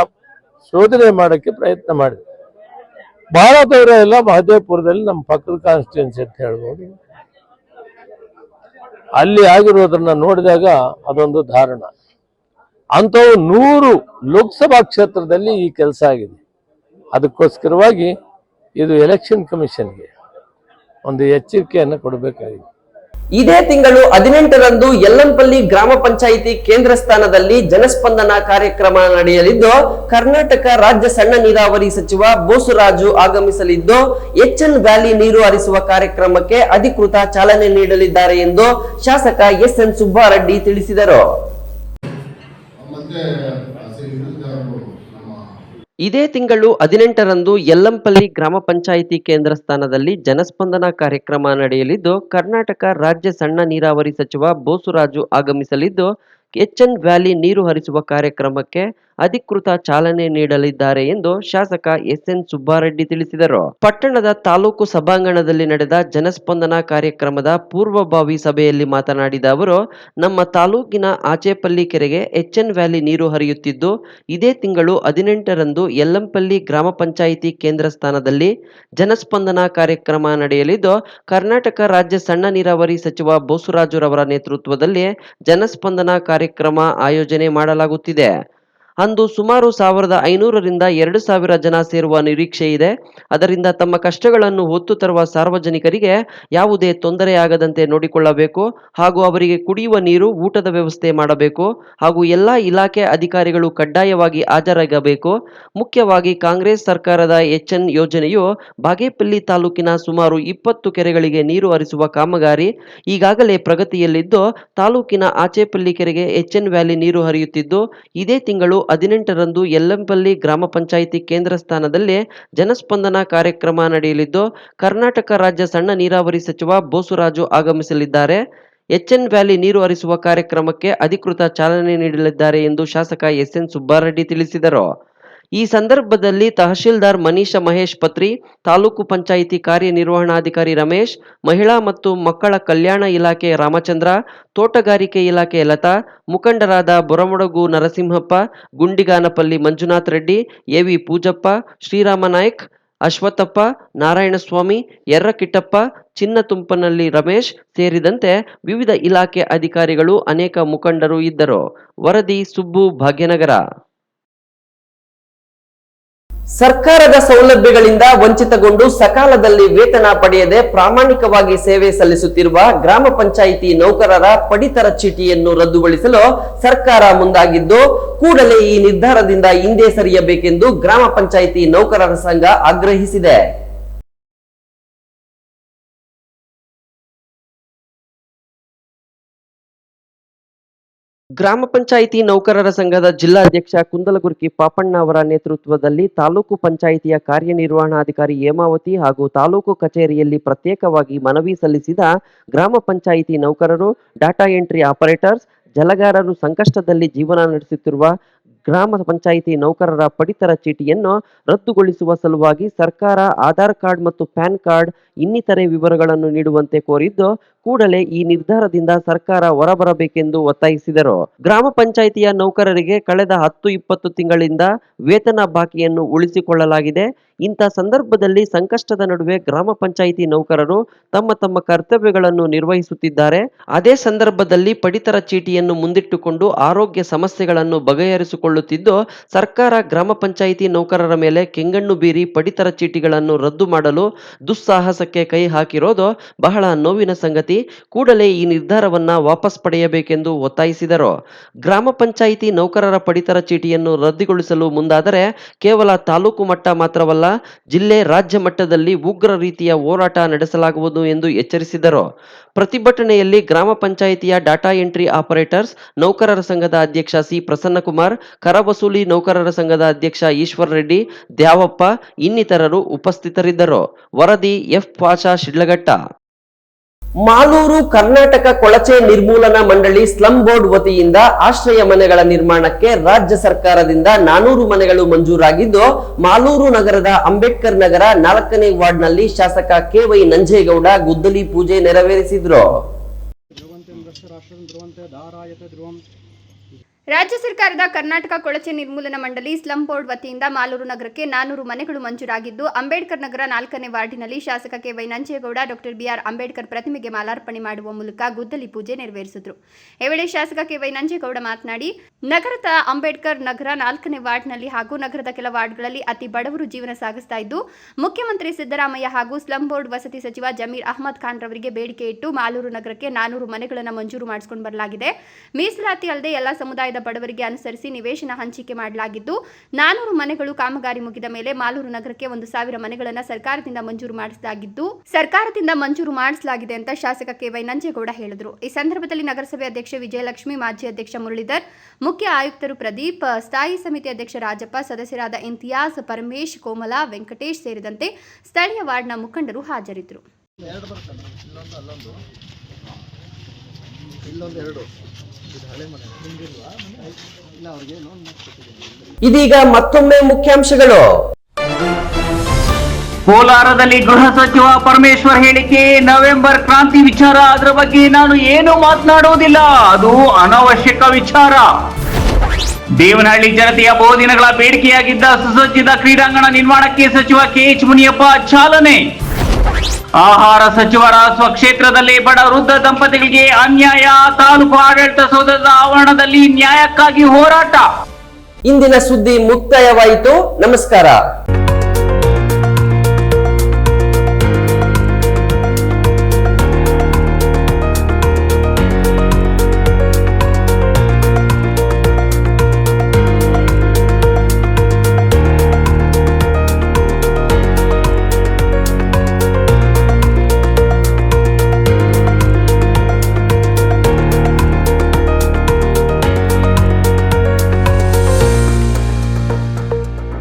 ಶೋಧನೆ ಮಾಡೋಕ್ಕೆ ಪ್ರಯತ್ನ ಮಾಡಿದ್ರು. ಬಹಳ ದೂರ ಎಲ್ಲ ಮಹದೇವಪುರದಲ್ಲಿ ನಮ್ಮ ಪಕ್ಕದ ಕಾನ್ಸ್ಟಿಟ್ಯೂನ್ಸಿ ಅಂತ ಹೇಳ್ಬೋದು. ಅಲ್ಲಿ ಆಗಿರೋದನ್ನ ನೋಡಿದಾಗ ಅದೊಂದು ಧಾರಣ. ಅಂಥವು ನೂರು ಲೋಕಸಭಾ ಕ್ಷೇತ್ರದಲ್ಲಿ ಈ ಕೆಲಸ ಆಗಿದೆ. ಅದಕ್ಕೋಸ್ಕರವಾಗಿ ಇದು ಎಲೆಕ್ಷನ್ ಕಮಿಷನ್ಗೆ ಒಂದು ಎಚ್ಚರಿಕೆಯನ್ನು ಕೊಡಬೇಕಾಗಿದೆ. ಇದೇ ತಿಂಗಳು ಹದಿನೆಂಟರಂದು ಯಲ್ಲಂಪಲ್ಲಿ ಗ್ರಾಮ ಪಂಚಾಯಿತಿ ಕೇಂದ್ರ ಸ್ಥಾನದಲ್ಲಿ ಜನಸ್ಪಂದನ ಕಾರ್ಯಕ್ರಮ ನಡೆಯಲಿದ್ದು, ಕರ್ನಾಟಕ ರಾಜ್ಯ ಸಣ್ಣ ನೀರಾವರಿ ಸಚಿವ ಬೋಸುರಾಜು ಆಗಮಿಸಲಿದ್ದು, ಎಚ್ಎನ್ ವ್ಯಾಲಿ ನೀರು ಹರಿಸುವ ಕಾರ್ಯಕ್ರಮಕ್ಕೆ ಅಧಿಕೃತ ಚಾಲನೆ ನೀಡಲಿದ್ದಾರೆ ಎಂದು ಶಾಸಕ ಎಸ್ ಎನ್ ಸುಬ್ಬಾರೆಡ್ಡಿ ತಿಳಿಸಿದರು. ಇದೇ ತಿಂಗಳು ಹದಿನೆಂಟರಂದು ಯಲ್ಲಂಪಲ್ಲಿ ಗ್ರಾಮ ಪಂಚಾಯಿತಿ ಕೇಂದ್ರ ಸ್ಥಾನದಲ್ಲಿ ಜನಸ್ಪಂದನ ಕಾರ್ಯಕ್ರಮ ನಡೆಯಲಿದ್ದು, ಕರ್ನಾಟಕ ರಾಜ್ಯ ಸಣ್ಣ ನೀರಾವರಿ ಸಚಿವ ಬೋಸುರಾಜು ಆಗಮಿಸಲಿದ್ದು ಎಚ್ಎನ್ ವ್ಯಾಲಿ ನೀರು ಹರಿಸುವ ಕಾರ್ಯಕ್ರಮಕ್ಕೆ ಅಧಿಕೃತ ಚಾಲನೆ ನೀಡಲಿದ್ದಾರೆ ಎಂದು ಶಾಸಕ ಎಸ್ಎನ್ ಸುಬ್ಬಾರೆಡ್ಡಿ ತಿಳಿಸಿದರು. ಪಟ್ಟಣದ ತಾಲೂಕು ಸಭಾಂಗಣದಲ್ಲಿ ನಡೆದ ಜನಸ್ಪಂದನ ಕಾರ್ಯಕ್ರಮದ ಪೂರ್ವಭಾವಿ ಸಭೆಯಲ್ಲಿ ಮಾತನಾಡಿದ ಅವರು, ನಮ್ಮ ತಾಲೂಕಿನ ಆಚೆಪಲ್ಲಿ ಕೆರೆಗೆ ಎಚ್ಎನ್ ವ್ಯಾಲಿ ನೀರು ಹರಿಯುತ್ತಿದ್ದು, ಇದೇ ತಿಂಗಳು ಹದಿನೆಂಟರಂದು ಯಲ್ಲಂಪಲ್ಲಿ ಗ್ರಾಮ ಪಂಚಾಯಿತಿ ಕೇಂದ್ರ ಸ್ಥಾನದಲ್ಲಿ ಜನಸ್ಪಂದನ ಕಾರ್ಯಕ್ರಮ ನಡೆಯಲಿದ್ದು, ಕರ್ನಾಟಕ ರಾಜ್ಯ ಸಣ್ಣ ನೀರಾವರಿ ಸಚಿವ ಬೋಸುರಾಜುರವರ ನೇತೃತ್ವದಲ್ಲಿ ಜನಸ್ಪಂದನ ಕಾರ್ಯಕ್ರಮ ಆಯೋಜನೆ ಮಾಡಲಾಗುತ್ತಿದೆ. ಅಂದು ಸುಮಾರು ಸಾವಿರದ ಐನೂರರಿಂದ ಎರಡು ಸಾವಿರ ಜನ ಸೇರುವ ನಿರೀಕ್ಷೆ ಇದೆ. ಅದರಿಂದ ತಮ್ಮ ಕಷ್ಟಗಳನ್ನು ಹೊತ್ತು ತರುವ ಸಾರ್ವಜನಿಕರಿಗೆ ಯಾವುದೇ ತೊಂದರೆಯಾಗದಂತೆ ನೋಡಿಕೊಳ್ಳಬೇಕು. ಹಾಗೂ ಅವರಿಗೆ ಕುಡಿಯುವ ನೀರು, ಊಟದ ವ್ಯವಸ್ಥೆ ಮಾಡಬೇಕು. ಹಾಗೂ ಎಲ್ಲ ಇಲಾಖೆ ಅಧಿಕಾರಿಗಳು ಕಡ್ಡಾಯವಾಗಿ ಹಾಜರಾಗಬೇಕು. ಮುಖ್ಯವಾಗಿ ಕಾಂಗ್ರೆಸ್ ಸರ್ಕಾರದ ಎಚ್ಎನ್ ಯೋಜನೆಯು ಬಾಗೇಪಲ್ಲಿ ತಾಲೂಕಿನ ಸುಮಾರು ಇಪ್ಪತ್ತು ಕೆರೆಗಳಿಗೆ ನೀರು ಹರಿಸುವ ಕಾಮಗಾರಿ ಈಗಾಗಲೇ ಪ್ರಗತಿಯಲ್ಲಿದ್ದು, ತಾಲೂಕಿನ ಆಚೇಪಲ್ಲಿ ಕೆರೆಗೆ ಎಚ್ಎನ್ ವ್ಯಾಲಿ ನೀರು ಹರಿಯುತ್ತಿದ್ದು, ಇದೇ ತಿಂಗಳು ಹದಿನೆಂಟರಂದು ಯಲ್ಲಂಪಲ್ಲಿ ಗ್ರಾಮ ಪಂಚಾಯಿತಿ ಕೇಂದ್ರ ಸ್ಥಾನದಲ್ಲಿ ಜನಸ್ಪಂದನ ಕಾರ್ಯಕ್ರಮ ನಡೆಯಲಿದ್ದು, ಕರ್ನಾಟಕ ರಾಜ್ಯ ಸಣ್ಣ ನೀರಾವರಿ ಸಚಿವ ಬೋಸುರಾಜು ಆಗಮಿಸಲಿದ್ದಾರೆ. ಎಚ್ಎನ್ ವ್ಯಾಲಿ ನೀರು ಹರಿಸುವ ಕಾರ್ಯಕ್ರಮಕ್ಕೆ ಅಧಿಕೃತ ಚಾಲನೆ ನೀಡಲಿದ್ದಾರೆ ಎಂದು ಶಾಸಕ ಎಸ್ಎನ್ ಸುಬ್ಬಾರೆಡ್ಡಿ ತಿಳಿಸಿದರು. ಈ ಸಂದರ್ಭದಲ್ಲಿ ತಹಶೀಲ್ದಾರ್ ಮನೀಶ ಮಹೇಶ್ ಪತ್ರಿ, ತಾಲೂಕು ಪಂಚಾಯಿತಿ ಕಾರ್ಯನಿರ್ವಹಣಾಧಿಕಾರಿ ರಮೇಶ್, ಮಹಿಳಾ ಮತ್ತು ಮಕ್ಕಳ ಕಲ್ಯಾಣ ಇಲಾಖೆ ರಾಮಚಂದ್ರ, ತೋಟಗಾರಿಕೆ ಇಲಾಖೆ ಲತಾ, ಮುಖಂಡರಾದ ಬೊರಮಡಗು ನರಸಿಂಹಪ್ಪ, ಗುಂಡಿಗಾನಪಲ್ಲಿ ಮಂಜುನಾಥ್ ರೆಡ್ಡಿ, ಎವಿ ಪೂಜಪ್ಪ, ಶ್ರೀರಾಮ ನಾಯ್ಕ್, ಅಶ್ವತ್ಥಪ್ಪ, ನಾರಾಯಣಸ್ವಾಮಿ ಯರ್ರಕಿಟ್ಟಪ್ಪ ಚಿನ್ನತುಂಪನಳ್ಳಿ ರಮೇಶ್ ಸೇರಿದಂತೆ ವಿವಿಧ ಇಲಾಖೆ ಅಧಿಕಾರಿಗಳು ಅನೇಕ ಮುಖಂಡರು ಇದ್ದರು. ವರದಿ ಸುಬ್ಬು ಭಾಗ್ಯನಗರ. ಸರ್ಕಾರದ ಸೌಲಭ್ಯಗಳಿಂದ ವಂಚಿತಗೊಂಡು ಸಕಾಲದಲ್ಲಿ ವೇತನ ಪಡೆಯದೆ ಪ್ರಾಮಾಣಿಕವಾಗಿ ಸೇವೆ ಸಲ್ಲಿಸುತ್ತಿರುವ ಗ್ರಾಮ ಪಂಚಾಯಿತಿ ನೌಕರರ ಪಡಿತರ ಚೀಟಿಯನ್ನು ರದ್ದುಗೊಳಿಸಲು ಸರ್ಕಾರ ಮುಂದಾಗಿದ್ದು, ಕೂಡಲೇ ಈ ನಿರ್ಧಾರದಿಂದ ಹಿಂದೆ ಸರಿಯಬೇಕೆಂದು ಗ್ರಾಮ ಪಂಚಾಯಿತಿ ನೌಕರರ ಸಂಘ ಆಗ್ರಹಿಸಿದೆ. ಗ್ರಾಮ ಪಂಚಾಯಿತಿ ನೌಕರರ ಸಂಘದ ಜಿಲ್ಲಾಧ್ಯಕ್ಷ ಕುಂದಲಗುರ್ಕಿ ಪಾಪಣ್ಣ ಅವರ ನೇತೃತ್ವದಲ್ಲಿ ತಾಲೂಕು ಪಂಚಾಯಿತಿಯ ಕಾರ್ಯನಿರ್ವಹಣಾಧಿಕಾರಿ ಹೇಮಾವತಿ ಹಾಗೂ ತಾಲೂಕು ಕಚೇರಿಯಲ್ಲಿ ಪ್ರತ್ಯೇಕವಾಗಿ ಮನವಿ ಸಲ್ಲಿಸಿದ ಗ್ರಾಮ ಪಂಚಾಯಿತಿ ನೌಕರರು, ಡಾಟಾ ಎಂಟ್ರಿ ಆಪರೇಟರ್ಸ್, ಜಲಗಾರರು ಸಂಕಷ್ಟದಲ್ಲಿ ಜೀವನ ನಡೆಸುತ್ತಿರುವ ಗ್ರಾಮ ಪಂಚಾಯಿತಿ ನೌಕರರ ಪಡಿತರ ಚೀಟಿಯನ್ನು ರದ್ದುಗೊಳಿಸುವ ಸಲುವಾಗಿ ಸರ್ಕಾರ ಆಧಾರ್ ಕಾರ್ಡ್ ಮತ್ತು ಪ್ಯಾನ್ ಕಾರ್ಡ್ ಇನ್ನಿತರೆ ವಿವರಗಳನ್ನು ನೀಡುವಂತೆ ಕೋರಿದ್ದು ಕೂಡಲೇ ಈ ನಿರ್ಧಾರದಿಂದ ಸರ್ಕಾರ ಹೊರಬರಬೇಕೆಂದು ಒತ್ತಾಯಿಸಿದರು. ಗ್ರಾಮ ಪಂಚಾಯಿತಿಯ ನೌಕರರಿಗೆ ಕಳೆದ ಹತ್ತು ಇಪ್ಪತ್ತು ತಿಂಗಳಿಂದ ವೇತನ ಬಾಕಿಯನ್ನು ಉಳಿಸಿಕೊಳ್ಳಲಾಗಿದೆ. ಇಂಥ ಸಂದರ್ಭದಲ್ಲಿ ಸಂಕಷ್ಟದ ನಡುವೆ ಗ್ರಾಮ ಪಂಚಾಯಿತಿ ನೌಕರರು ತಮ್ಮ ತಮ್ಮ ಕರ್ತವ್ಯಗಳನ್ನು ನಿರ್ವಹಿಸುತ್ತಿದ್ದಾರೆ. ಅದೇ ಸಂದರ್ಭದಲ್ಲಿ ಪಡಿತರ ಚೀಟಿಯನ್ನು ಮುಂದಿಟ್ಟುಕೊಂಡು ಆರೋಗ್ಯ ಸಮಸ್ಯೆಗಳನ್ನು ಬಗೆಹರಿಸಿಕೊಳ್ಳುತ್ತಿದ್ದು, ಸರ್ಕಾರ ಗ್ರಾಮ ಪಂಚಾಯಿತಿ ನೌಕರರ ಮೇಲೆ ಕೆಂಗಣ್ಣು ಬೀರಿ ಪಡಿತರ ಚೀಟಿಗಳನ್ನು ರದ್ದು ಮಾಡಲು ದುಸ್ಸಾಹಸಕ್ಕೆ ಕೈ ಹಾಕಿರೋದು ಬಹಳ ನೋವಿನ ಸಂಗತಿ. ಕೂಡಲೇ ಈ ನಿರ್ಧಾರವನ್ನ ವಾಪಸ್ ಪಡೆಯಬೇಕೆಂದು ಒತ್ತಾಯಿಸಿದರು. ಗ್ರಾಮ ಪಂಚಾಯಿತಿ ನೌಕರರ ಪಡಿತರ ಚೀಟಿಯನ್ನು ರದ್ದುಗೊಳಿಸಲು ಮುಂದಾದರೆ ಕೇವಲ ತಾಲೂಕು ಮಟ್ಟ ಮಾತ್ರವಲ್ಲ, ಜಿಲ್ಲೆ ರಾಜ್ಯ ಮಟ್ಟದಲ್ಲಿ ಉಗ್ರ ರೀತಿಯ ಹೋರಾಟ ನಡೆಸಲಾಗುವುದು ಎಂದು ಎಚ್ಚರಿಸಿದರು. ಪ್ರತಿಭಟನೆಯಲ್ಲಿ ಗ್ರಾಮ ಪಂಚಾಯಿತಿಯ ಡಾಟಾ ಎಂಟ್ರಿ ಆಪರೇಟರ್ಸ್, ನೌಕರರ ಸಂಘದ ಅಧ್ಯಕ್ಷ ಸಿ ಪ್ರಸನ್ನಕುಮಾರ್ ಕರ ವಸೂಲಿ ನೌಕರರ ಸಂಘದ ಅಧ್ಯಕ್ಷ ಈಶ್ವರ್ ರೆಡ್ಡಿ, ದ್ಯಾವಪ್ಪ, ಇನ್ನಿತರರು ಉಪಸ್ಥಿತರಿದ್ದರು. ವರದಿ ಎಫ್ ಪಾಷಾ ಶಿಡ್ಲಘಟ್ಟ. ಮಾಲೂರು ಕರ್ನಾಟಕ ಕೊಳಚೆ ನಿರ್ಮೂಲನಾ ಮಂಡಳಿ ಸ್ಲಂ ಬೋರ್ಡ್ ವತಿಯಿಂದ ಆಶ್ರಯ ಮನೆಗಳ ನಿರ್ಮಾಣಕ್ಕೆ ರಾಜ್ಯ ಸರ್ಕಾರದಿಂದ ನಾನೂರು ಮನೆಗಳು ಮಂಜೂರಾಗಿದ್ದು, ಮಾಲೂರು ನಗರದ ಅಂಬೇಡ್ಕರ್ ನಗರ ನಾಲ್ಕನೇ ವಾರ್ಡ್ನಲ್ಲಿ ಶಾಸಕ ಕೆವೈ ನಂಜೇಗೌಡ ಗುದ್ದಲಿ ಪೂಜೆ ನೆರವೇರಿಸಿದ್ರು. ರಾಜ್ಯ ಸರ್ಕಾರದ ಕರ್ನಾಟಕ ಕೊಳಚೆ ನಿರ್ಮೂಲನಾ ಮಂಡಳಿ ಸ್ಲಂ ಬೋರ್ಡ್ ವತಿಯಿಂದ ಮಾಲೂರು ನಗರಕ್ಕೆ ನಾನೂರು ಮನೆಗಳು ಮಂಜೂರಾಗಿದ್ದು, ಅಂಬೇಡ್ಕರ್ ನಗರ ನಾಲ್ಕನೇ ವಾರ್ಡಿನಲ್ಲಿ ಶಾಸಕ K Y Nanjegowda, doctor BR Ambedkar ಪ್ರತಿಮೆಗೆ ಮಾಲಾರ್ಪಣೆ ಮಾಡುವ ಮೂಲಕ ಗುದ್ದಲಿ ಪೂಜೆ ನೆರವೇರಿಸಿದರು. ಈ ವೇಳೆ ಶಾಸಕ ಕೆ ವೈ ನಂಜೇಗೌಡ ಮಾತನಾಡಿ, ನಗರದ ಅಂಬೇಡ್ಕರ್ ನಗರ ನಾಲ್ಕನೇ ವಾರ್ಡ್ನಲ್ಲಿ ಹಾಗೂ ನಗರದ ಕೆಲ ವಾರ್ಡ್ಗಳಲ್ಲಿ ಅತಿ ಬಡವರು ಜೀವನ ಸಾಗಿಸ್ತಾ ಇದ್ದು, ಮುಖ್ಯಮಂತ್ರಿ ಸಿದ್ದರಾಮಯ್ಯ ಹಾಗೂ ಸ್ಲಂ ಬೋರ್ಡ್ ವಸತಿ ಸಚಿವ ಜಮೀರ್ ಅಹಮದ್ ಖಾನ್ ರವರಿಗೆ ಬೇಡಿಕೆ ಇಟ್ಟು ಮಾಲೂರು ನಗರಕ್ಕೆ ನಾನೂರು ಮನೆಗಳನ್ನು ಮಂಜೂರು ಮಾಡಿಸಿಕೊಂಡು ಬರಲಾಗಿದೆ. ಮೀಸಲಾತಿ ಅಲ್ಲದೆ ಎಲ್ಲ ಸಮುದಾಯದ ಬಡವರಿಗೆ ಅನುಸರಿಸಿ ನಿವೇಶನ ಹಂಚಿಕೆ ಮಾಡಲಾಗಿದ್ದು, ನಾನೂರು ಮನೆಗಳು ಕಾಮಗಾರಿ ಮುಗಿದ ಮೇಲೆ ಮಾಲೂರು ನಗರಕ್ಕೆ ಒಂದು ಸಾವಿರ ಮನೆಗಳನ್ನು ಸರ್ಕಾರದಿಂದ ಮಂಜೂರು ಮಾಡಿಸಲಾಗಿದ್ದು, ಸರ್ಕಾರದಿಂದ ಮಂಜೂರು ಮಾಡಿಸಲಾಗಿದೆ ಅಂತ ಶಾಸಕ ಕೆವೈ ನಂಜೇಗೌಡ ಹೇಳಿದರು. ಈ ಸಂದರ್ಭದಲ್ಲಿ ನಗರಸಭೆ ಅಧ್ಯಕ್ಷ ವಿಜಯಲಕ್ಷ್ಮಿ, ಮಾಜಿ ಅಧ್ಯಕ್ಷ ಮುರಳೀಧರ್, ಮುಖ್ಯ ಆಯುಕ್ತರು ಪ್ರದೀಪ್, ಸ್ಥಾಯಿ ಸಮಿತಿ ಅಧ್ಯಕ್ಷ ರಾಜಪ್ಪ, ಸದಸ್ಯರಾದ ಇಂತಿಯಾಸ್ ಪರಮೇಶ್, ಕೋಮಲ, ವೆಂಕಟೇಶ್ ಸೇರಿದಂತೆ ಸ್ಥಳೀಯ ವಾರ್ಡ್ನ ಮುಖಂಡರು ಹಾಜರಿದ್ದರು. ಇದೀಗ ಮತ್ತೊಮ್ಮೆ ಮುಖ್ಯಾಂಶಗಳು. ಕೋಲಾರದಲ್ಲಿ ಗೃಹ ಸಚಿವ ಪರಮೇಶ್ವರ್ ಹೇಳಿಕೆ, ನವೆಂಬರ್ ಕ್ರಾಂತಿ ವಿಚಾರ, ಅದರ ಬಗ್ಗೆ ನಾನು ಏನು ಮಾತನಾಡುವುದಿಲ್ಲ, ಅದು ಅನವಶ್ಯಕ ವಿಚಾರ. ದೇವನಹಳ್ಳಿ ಜನತೆಯ ಬಹುದಿನಗಳ ಬೇಡಿಕೆಯಾಗಿದ್ದ ಸುಸಜ್ಜಿತ ಕ್ರೀಡಾಂಗಣ ನಿರ್ಮಾಣಕ್ಕೆ ಸಚಿವ ಕೆಎಚ್ ಮುನಿಯಪ್ಪ ಚಾಲನೆ. ಆಹಾರ ಸಚಿವರ ಸ್ವಕ್ಷೇತ್ರದಲ್ಲಿ ಬಡ ವೃದ್ಧ ದಂಪತಿಗಳಿಗೆ ಅನ್ಯಾಯ, ತಾಲೂಕು ಆಡಳಿತ ಸೌಧದ ಆವರಣದಲ್ಲಿ ನ್ಯಾಯಕ್ಕಾಗಿ ಹೋರಾಟ. ಇಂದಿನ ಸುದ್ದಿ ಮುಕ್ತಾಯವಾಯಿತು. ನಮಸ್ಕಾರ.